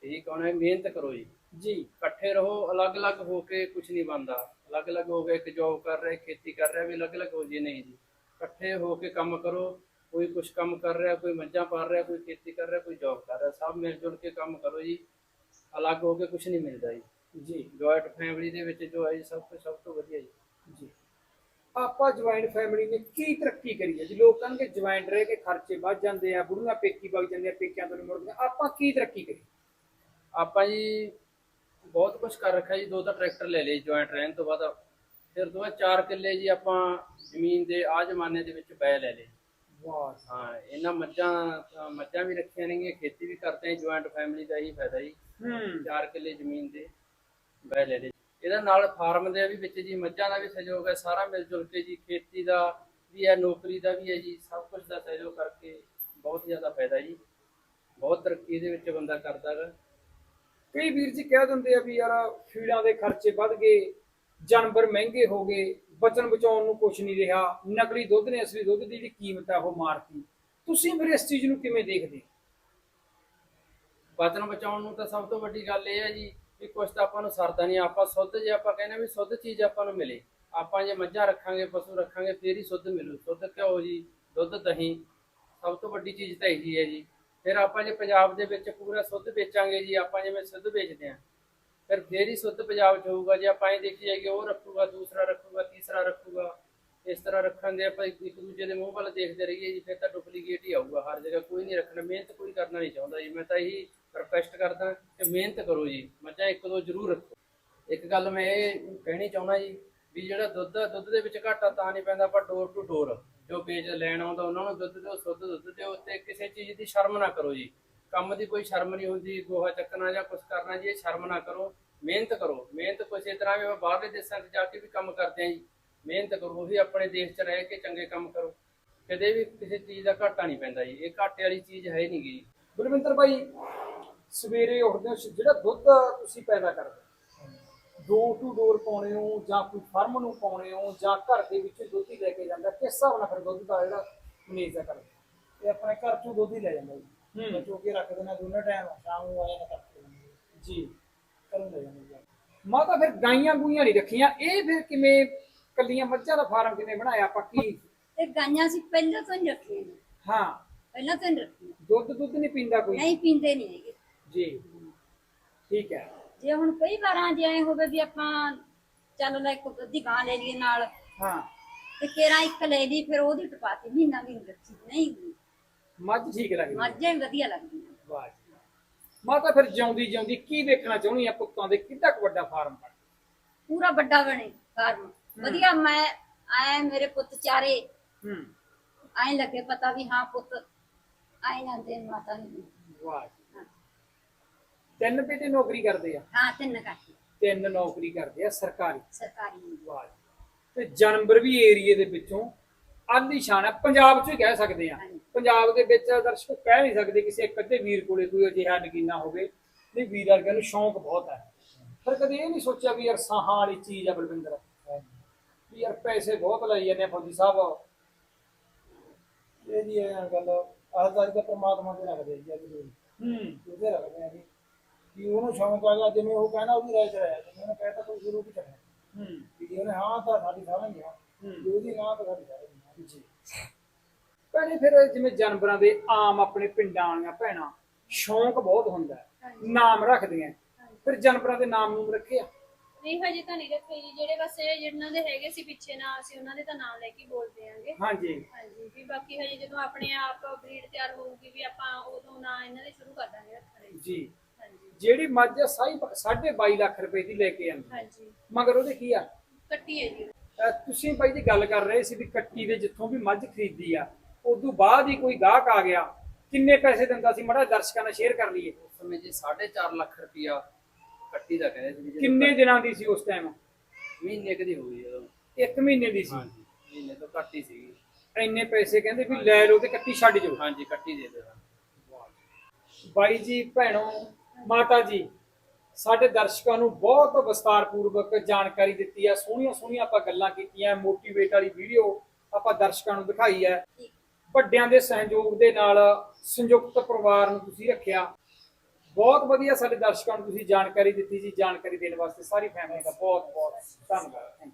ਇਹੀ ਕਹਣਾ ਹੈ? ਮਿਹਨਤ ਕਰੋ ਜੀ। ਜੀ। ਇਕੱਠੇ ਰਹੋ ਅਲੱਗ-ਅਲੱਗ ਹੋ ਕੇ ਕੁਝ ਨਹੀਂ ਬਣਦਾ। ਅਲੱਗ-ਅਲੱਗ ਹੋ ਕੇ ਇੱਕ ਜੌਬ ਕਰ ਰਿਹਾ ਖੇਤੀ ਕਰ ਰਿਹਾ ਵੀ ਅਲੱਗ-ਅਲੱਗ ਹੋ ਜੇ ਨਹੀਂ ਜੀ। ਇਕੱਠੇ ਹੋ ਕੇ ਕੰਮ ਕਰੋ ਕੋਈ ਕੁਝ ਕੰਮ ਕਰ ਰਿਹਾ ਕੋਈ ਮੱਝਾਂ ਪਾਲ ਰਿਹਾ ਕੋਈ ਖੇਤੀ ਕਰ ਰਿਹਾ ਕੋਈ ਜੌਬ ਕਰ ਰਿਹਾ ਸਭ ਮਿਲ ਜੁਲ ਕੇ ਕੰਮ ਕਰੋ ਜੀ। ਅਲੱਗ ਹੋ ਕੇ ਕੁਝ ਨਹੀਂ ਮਿਲਦਾ ਜੀ। ਜੀ। ਜੁਆਇੰਟ ਫੈਮਿਲੀ ਦੇ ਵਿੱਚ ਜੋ ਹੈ ਜੀ ਸਭ ਤੋਂ ਸਭ ਤੋਂ ਵਧੀਆ ਜੀ। ਜੀ। ਆਪਾਂ ਜੁਆਇੰਟ ਫੈਮਿਲੀ ਨੇ ਕੀ ਤਰੱਕੀ ਕਰੀ ਹੈ ਜੀ? ਲੋਕ ਕਹਿੰਦੇ ਜੁਆਇੰਟ ਰਹਿ ਕੇ ਖਰਚੇ ਵੱਧ ਜਾਂਦੇ ਆ ਬੁੜੀਆਂ ਪੇਕੀ ਵਗ ਜਾਂਦੀਆਂ ਪੇਕਿਆਂ ਤੋਂ ਮੁੜਦੀਆਂ। ਆਪਾਂ ਕੀ ਤਰੱਕੀ ਕਰੀ ਆਪਾਂ ਜੀ ਬਹੁਤ ਕੁਝ ਕਰ ਰੱਖਿਆ ਜੀ ਦੋ ਤਾਂ ਟਰੈਕਟਰ ਲੈ ਲਏ ਜੁਆਇੰਟ ਰਹਿਣ ਤੋਂ ਬਾਅਦ। ਫਿਰ ਦੋ ਚਾਰ ਕਿੱਲੇ ਜੀ ਆਪਾਂ ਜ਼ਮੀਨ ਦੇ ਆ ਜ਼ਮਾਨੇ ਦੇ ਵਿੱਚ ਬੈ ਲੈ ਲਏ। ਵਾਹ ਹਾਂ ਇਹਨਾਂ ਮੱਝਾਂ ਮੱਝਾਂ ਵੀ ਰੱਖੀਆਂ ਨੇਗੀਆਂ ਖੇਤੀ ਵੀ ਕਰਦੇ ਆ ਜੁਆਇੰਟ ਫੈਮਿਲੀ ਦਾ ਹੀ ਫਾਇਦਾ ਜੀ। ਹੂੰ। ਚਾਰ ਕਿੱਲੇ ਜ਼ਮੀਨ ਦੇ ਬੈ ਲੈ ਲਏ ਇਹਦਾ ਨਾਲ ਫਾਰਮ ਦੇ ਵੀ ਵਿੱਚ ਜੀ ਮੱਝਾਂ ਦਾ ਵੀ ਸਹਿਯੋਗ ਹੈ ਸਾਰਾ ਮਿਲ ਜੁਲ ਕੇ ਜੀ ਖੇਤੀ ਦਾ ਵੀ ਹੈ ਨੌਕਰੀ ਦਾ ਵੀ ਹੈ ਜੀ ਸਭ ਕੁਝ ਦਾ ਸਹਿਯੋਗ ਕਰਕੇ ਬਹੁਤ ਜ਼ਿਆਦਾ ਫਾਇਦਾ ਜੀ। ਬਹੁਤ ਤਰੱਕੀ ਦੇ ਵਿੱਚ ਬੰਦਾ ਕਰਦਾ ਹੈਗਾ। ਕਈ ਵੀਰ ਜੀ ਕਹਿ ਦਿੰਦੇ ਆ ਵੀ ਯਾਰ ਫੀਡਾਂ ਦੇ ਖਰਚੇ ਵੱਧ ਗਏ ਜਾਨਵਰ ਮਹਿੰਗੇ ਹੋ ਗਏ ਬਚਨ ਬਚਾਉਣ ਨੂੰ ਕੁਝ ਨਹੀਂ ਰਿਹਾ, ਨਕਲੀ ਦੁੱਧ ਨੇ ਅਸਲੀ ਦੁੱਧ ਦੀ ਜਿਹੜੀ ਕੀਮਤ ਹੈ ਉਹ ਮਾਰਤੀ। ਤੁਸੀਂ ਫਿਰ ਇਸ ਚੀਜ਼ ਨੂੰ ਕਿਵੇਂ ਦੇਖਦੇ? ਵਚਨ ਬਚਾਉਣ ਨੂੰ ਤਾਂ ਸਭ ਤੋਂ ਵੱਡੀ ਗੱਲ ਇਹ ਹੈ ਜੀ ਕਿ ਕੁਛ ਤਾਂ ਆਪਾਂ ਨੂੰ ਸਰਦਾ ਨਹੀਂ, ਆਪਾਂ ਸੁੱਧ ਜੇ ਆਪਾਂ ਕਹਿੰਦੇ ਵੀ ਸੁੱਧ ਚੀਜ਼ ਆਪਾਂ ਨੂੰ ਮਿਲੇ। ਆਪਾਂ ਜੇ ਮੱਝਾਂ ਰੱਖਾਂਗੇ, ਪਸ਼ੂ ਰੱਖਾਂਗੇ, ਫੇਰ ਹੀ ਸੁੱਧ ਮਿਲੂ। ਸੁੱਧ ਘਿਓ ਜੀ, ਦੁੱਧ, ਦਹੀਂ, ਸਭ ਤੋਂ ਵੱਡੀ ਚੀਜ਼ ਤਾਂ ਇਹੀ ਹੈ ਜੀ। ਫਿਰ ਆਪਾਂ ਜੇ ਪੰਜਾਬ ਦੇ ਵਿੱਚ ਪੂਰਾ ਸੁੱਧ ਵੇਚਾਂਗੇ ਜੀ, ਆਪਾਂ ਜਿਵੇਂ ਸੁੱਧ ਵੇਚਦੇ ਆਂ ਫਿਰ ਫੇਰ ਹੀ ਸੁੱਧ ਪੰਜਾਬ 'ਚ ਹੋਊਗਾ। ਜੇ ਆਪਾਂ ਇਹ ਦੇਖੀ ਜਾਈਏ ਉਹ ਰੱਖੂਗਾ, ਦੂਸਰਾ ਇਸ ਤਰ੍ਹਾਂ ਰੱਖਣ ਆਪਾਂ ਇੱਕ ਦੂਜੇ ਦੇ ਮੂੰਹ ਵੱਲ ਦੇਖਦੇ ਰਹੀਏ ਜੀ ਫਿਰ ਤਾਂ ਡੁਪਲੀਕੇਟ ਹੀ ਆਊਗਾ ਹਰ ਜਗ੍ਹਾ ਕੋਈ ਨਹੀਂ ਰੱਖਣਾ ਮਿਹਨਤ ਕੋਈ ਕਰਨਾ ਨਹੀਂ ਚਾਹੁੰਦਾ ਜੀ। ਮੈਂ ਤਾਂ ਇਹੀ ਰਿਕੁਐਸਟ ਕਰਦਾ ਕਿ ਮਿਹਨਤ ਕਰੋ ਜੀ ਮੱਝਾਂ ਇੱਕ ਦੋ ਜ਼ਰੂਰ ਰੱਖੋ। ਇੱਕ ਗੱਲ ਮੈਂ ਇਹ ਕਹਿਣੀ ਚਾਹੁੰਦਾ ਜੀ ਵੀ ਜਿਹੜਾ ਦੁੱਧ ਆ, ਦੁੱਧ ਦੇ ਵਿੱਚ ਘਾਟਾ ਤਾਂ ਨਹੀਂ ਪੈਂਦਾ ਪਰ ਡੋਰ ਟੂ ਡੋਰ ਜੋ ਵੇਚ ਲੈਣ ਆਉਂਦਾ ਉਹਨਾਂ ਨੂੰ ਦੁੱਧ ਦਿਓ ਸ਼ੁੱਧ ਦੁੱਧ ਦਿਓ ਤੇ ਕਿਸੇ ਚੀਜ਼ ਦੀ ਸ਼ਰਮ ਨਾ ਕਰੋ ਜੀ। ਕੰਮ ਦੀ ਕੋਈ ਸ਼ਰਮ ਨਹੀਂ ਹੁੰਦੀ ਗੋਹਾ ਚੱਕਣਾ ਜਾਂ ਕੁਝ ਕਰਨਾ ਜੀ ਇਹ ਸ਼ਰਮ ਨਾ ਕਰੋ ਮਿਹਨਤ ਕਰੋ। ਮਿਹਨਤ ਕਿਸੇ ਤਰ੍ਹਾਂ ਵੀ ਆਪਾਂ ਬਾਹਰਲੇ ਦੇਸ਼ਾਂ 'ਚ ਜਾ ਕੇ ਵੀ ਕੰਮ ਕਰਦੇ ਆਂ ਜੀ। ਮਿਹਨਤ ਕਰੋ ਉਹੀ ਆਪਣੇ ਦੇਸ਼ 'ਚ ਰਹਿ ਕੇ ਚੰਗੇ ਕੰਮ ਕਰੋ। ਕਦੇ ਵੀ ਕਿਸੇ ਚੀਜ਼ ਦਾ ਘਾਟਾ ਨਹੀਂ ਪੈਂਦਾ ਜੀ। ਇਹ ਘਾਟੇ ਵਾਲੀ ਚੀਜ਼ ਹੈ ਨਹੀਂ ਗੀ। ਬਲਵਿੰਦਰ ਭਾਈ ਸਵੇਰੇ ਉੱਠਦੇ ਹੋ ਜਿਹੜਾ ਦੁੱਧ ਤੁਸੀਂ ਪੈਦਾ ਕਰਦੇ ਡੋਰ ਟੂ ਡੋਰ ਪਾਉਣੇ ਹੋ ਜਾਂ ਕੋਈ ਫਰਮ ਨੂੰ ਪਾਉਣੇ ਹੋ ਜਾਂ ਘਰ ਦੇ ਵਿੱਚ ਦੁੱਧ ਹੀ ਲੈ ਕੇ ਜਾਂਦਾ ਕਿਸ ਹਿਸਾਬ ਨਾਲ ਫਿਰ ਦੁੱਧ ਦਾ ਜਿਹੜਾ ਮੈਨੇਜ ਕਰਦੇ ਤੇ ਆਪਣੇ ਘਰ ਚੋਂ ਦੁੱਧ ਹੀ ਲੈ ਜਾਂਦਾ ਜੀ। ਹੂੰ। ਚੋ ਕੇ ਰੱਖ ਦੇਣਾ ਦੋਨੇ ਟਾਈਮ ਸ਼ਾਮ ਨੂੰ ਆਇਆ ਨਾ ਕਰਕੇ ਜੀ। ਕਰੂੰ ਲੈ ਜਾਂਦੇ ਮਾਤਾ ਫਿਰ ਗਾਈਆਂ ਗੂਈਆਂ ਨਹੀਂ ਰੱਖੀਆਂ ਇਹ ਫਿਰ ਕਿਵੇਂ ਕੱਲੀਆਂ ਮੱਝਾਂ ਦਾ ਫਾਰਮ ਕਿਵੇਂ ਬਣਾਇਆ ਪੱਕੀ ਤੇ ਗਾਈਆਂ ਸੀ ਪਹਿਲਾਂ ਤੋਂ ਹੀ ਰੱਖੀਆਂ ਨੇ। ਹਾਂ। ਪਹਿਲਾਂ ਤੋਂ ਹੀ ਰੱਖੀਆਂ ਦੁੱਧ ਦੁੱਧ ਨਹੀਂ ਪੀਂਦਾ ਕੋਈ? ਨਹੀਂ ਪੀਂਦੇ ਨਹੀਂ ਹੈਗੇ। ਜੀ। ਠੀਕ ਹੈ। ਜੇ ਹੁਣ ਕਈ ਵਾਰਾਂ ਜੇ ਐ ਹੋਵੇ ਵੀ ਆਪਾਂ ਚੱਲ ਲੈ ਇੱਕ ਅੱਧੀ ਗਾਂ ਲੈ ਲਈਏ ਨਾਲ। ਹਾਂ। ਤੇ ਕੇਰਾ ਇੱਕ ਲੈ ਲਈ ਫਿਰ ਉਹਦੀ ਟਪਾਤੀ ਮਹੀਨਾ ਵੀ ਨਹੀਂ ਰੱਖੀ ਨਹੀਂ ਮੱਝ ਠੀਕ ਲੱਗਦੀ। ਮੱਝਾਂ ਵੀ ਵਧੀਆ ਲੱਗਦੀਆਂ। ਵਾਹ ਜੀ ਵਾਹ। ਮਾਤਾ ਫਿਰ ਜਿਉਂਦੀ ਜਿਉਂਦੀ ਕੀ ਦੇਖਣਾ ਚਾਹੁੰਦੀ ਆ ਪੁੱਤਾਂ ਦੇ? ਕਿੱਡਾ ਕੁ ਵੱਡਾ ਫਾਰਮ ਬਣ ਪੂਰਾ ਵੱਡਾ ਬਣੇ ਫਾਰਮ। ਵਧੀਆ ਮੈਂ ਐ ਮੇਰੇ ਪੁੱਤ ਚਾਰੇ। ਹੂੰ। ਐ ਲੱਗੇ ਪਤਾ ਵੀ ਹਾਂ ਪੁੱਤ ਐ ਨਾ ਦੇ ਮਾਤਾ ਨੂੰ। ਵਾਹ ਜੀ। ਤਿੰਨ ਬੇਟੇ ਨੌਕਰੀ ਕਰਦੇ ਆ? ਹਾਂ ਤਿੰਨ ਕਾਠੀ ਤਿੰਨ ਨੌਕਰੀ ਕਰਦੇ ਆ ਸਰਕਾਰੀ? ਸਰਕਾਰੀ। ਵਾਹ ਜੀ। ਤੇ ਜਾਨਵਰ ਵੀ ਏਰੀਏ ਦੇ ਵਿੱਚੋਂ ਆਲੀਸ਼ਾਨ ਹੈ ਪੰਜਾਬ 'ਚ ਹੀ ਕਹਿ ਸਕਦੇ ਆ। ਹਾਂਜੀ। ਪੰਜਾਬ ਦੇ ਵਿੱਚ ਦਰਸ਼ਕ ਕਹਿ ਨਹੀਂ ਸਕਦੇ ਕਿਸੇ ਇੱਕ ਅੱਧੇ ਵੀਰ ਕੋਲੇ ਕੋਈ ਅਜਿਹਾ ਨਗੀਨਾ ਹੋਵੇ। ਨਹੀਂ ਵੀਰ ਵਰਗਿਆਂ ਨੂੰ ਸ਼ੌਂਕ ਬਹੁਤ ਹੈ ਪਰ ਕਦੇ ਇਹ ਨਹੀਂ ਸੋਚਿਆ ਵੀ ਯਾਰ ਸਾਹਾਂ ਵਾਲੀ ਚੀਜ਼ ਆ ਬਲਵਿੰਦਰ। ਵੀ ਯਾਰ ਪੈਸੇ ਬਹੁਤ ਲਈ ਜਾਂਦੇ ਆ ਫੌਜੀ ਸਾਹਿਬ। ਇਹ ਜੀ ਇਹ ਗੱਲ ਆਜ਼ਾਦੀ ਦਾ ਪ੍ਰਮਾਤਮਾ ਤੇ ਰੱਖਦੇ ਜੀ ਅੱਜ ਦੇ ਹੂੰ। ਉਹਦੇ ਰੱਖਦੇ ਆ ਜੀ। ਕਿ ਉਹਨੂੰ ਸ਼ੌਂਕ ਆ ਗਿਆ ਜਿਵੇਂ ਉਹ ਕਹਿੰਦਾ ਉਹਦੀ ਰਾਇ ਚ ਰਹਿਆ ਜਿਵੇਂ ਉਹਨੇ ਕਹਿਤਾ ਕੋਈ ਸ਼ੁਰੂ ਕੀ ਕਰਨਾ। ਹੂੰ। ਕਿ ਜੇ ਉਹਨੇ ਹਾਂ ਤਾਂ ਸਾਡੀ ਸਾਰਿਆਂ ਦੀ ਹਾਂ ਹੂੰ। ਜੇ ਉਹਦੀ ਨਾ ਤਾਂ ਸਾਡੀ ਸਾਰਿਆਂ ਦੀ ਹਾਂ ਜੀ। ਭੈਣੇ ਫਿਰ ਜਿਵੇਂ ਜਾਨਵਰਾਂ ਦੇ ਆਮ ਆਪਣੇ ਪਿੰਡਾਂ ਵਾਲੀਆਂ ਭੈਣਾਂ ਸ਼ੌਂਕ ਬਹੁਤ ਹੁੰਦਾ ਹੈ। ਨਾਮ ਰੱਖਦੀਆਂ ਫਿਰ ਜਾਨਵਰਾਂ ਦੇ ਨਾਮ ਨੂੰ ਰੱਖੇ ਆ? ਨਹੀਂ ਹਜੇ ਤਾਂ ਨਹੀਂ ਰੱਖੇ ਜੀ। ਜਿਹੜੇ ਬਸ ਇਹ ਜਿਹਨਾਂ ਦੇ ਹੈਗੇ ਸੀ ਪਿੱਛੇ ਨਾ ਅਸੀਂ ਉਹਨਾਂ ਦੇ ਤਾਂ ਨਾਮ ਲੈ ਕੇ ਬੋਲਦੇ ਆਂਗੇ ਹਾਂਜੀ। ਹਾਂਜੀ ਵੀ ਬਾਕੀ ਹਜੇ ਜਦੋਂ ਆਪਣੇ ਆਪ ਬਰੀਡ ਤਿਆਰ ਹੋਊਗੀ ਵੀ ਆਪਾਂ ਉਦੋਂ ਨਾ ਇਹਨਾਂ ਦੇ ਸ਼ੁਰੂ ਕਰ ਦਾਂਗੇ ਰੱਖਣੇ। ਜੀ। ਹਾਂਜੀ। ਜਿਹੜੀ ਮੱਝ ਸਾਈ 22 ਲੱਖ ਰੁਪਏ ਦੀ ਲੈ ਕੇ ਆਂਦੀ ਹਾਂਜੀ। ਮਗਰ ਉਹਦੇ ਕੀ ਆ? ਕੱਟੀ ਹੈ ਜੀ। ਤੁਸੀਂ ਬਾਈ ਜੀ ਗੱਲ ਕਰ ਰਹੇ ਸੀ ਵੀ ਕੱਟੀ ਦੇ ਜਿੱਥੋਂ ਵੀ ਮੱਝ ਖਰੀਦੀ ਆ ਉਦੋਂ ਬਾਅਦ ਹੀ ਕੋਈ ਗਾਹਕ ਆ ਗਿਆ। ਕਿੰਨੇ ਪੈਸੇ ਦਿੰਦਾ ਸੀ? ਮੜਾ ਦਰਸ਼ਕਾਂ ਨਾਲ ਸ਼ੇਅਰ ਕਰ ਲਈਏ। ਉਸ ਸਮੇਂ ਜੀ 4.5 ਲੱਖ ਰੁਪਇਆ ਕੱਟੀ ਦਾ ਕਹਿੰਦੇ ਸੀ ਵੀ ਜਦੋਂ ਕਿੰਨੇ ਦਿਨਾਂ ਦੀ ਸੀ ਉਸ ਟਾਈਮ ਮਹੀਨੇ ਕਦੀ ਹੋਈ ਜਦੋਂ। ਇੱਕ ਮਹੀਨੇ ਦੀ ਸੀ। ਹਾਂਜੀ ਮਹੀਨੇ ਤੋਂ ਹੀ ਸੀਗੀ ਇੰਨੇ ਪੈਸੇ ਕਹਿੰਦੇ ਵੀ ਲੈ ਲਓ ਤੇ ਕੱਟੀ ਛੱਡ ਜਾਓ। ਹਾਂਜੀ ਕੱਟੀ ਦੇ ਦਿਓ। ਬਾਈ ਜੀ ਭੈਣੋ ਮਾਤਾ ਜੀ ਸਾਡੇ ਦਰਸ਼ਕਾਂ ਨੂੰ ਬਹੁਤ ਵਿਸਤਾਰਪੂਰਵਕ ਜਾਣਕਾਰੀ ਦਿੱਤੀ ਹੈ ਸੋਹਣੀਆਂ ਸੋਹਣੀਆਂ ਆਪਾਂ ਗੱਲਾਂ ਕੀਤੀਆਂ ਮੋਟੀਵੇਟ ਵਾਲੀ ਵੀਡੀਓ ਆਪਾਂ ਦਰਸ਼ਕਾਂ ਨੂੰ ਦਿਖਾਈ ਹੈ। ਵੱਡਿਆਂ ਦੇ ਸਹਿਯੋਗ ਦੇ ਨਾਲ ਸੰਯੁਕਤ ਪਰਿਵਾਰ ਨੂੰ ਤੁਸੀਂ ਰੱਖਿਆ। ਬਹੁਤ ਵਧੀਆ ਸਾਡੇ ਦਰਸ਼ਕਾਂ ਨੂੰ ਤੁਸੀਂ ਜਾਣਕਾਰੀ ਦਿੱਤੀ ਜੀ, ਜਾਣਕਾਰੀ ਦੇਣ ਵਾਸਤੇ ਸਾਰੀ ਫੈਮਿਲੀ ਦਾ ਬਹੁਤ ਬਹੁਤ ਧੰਨਵਾਦ।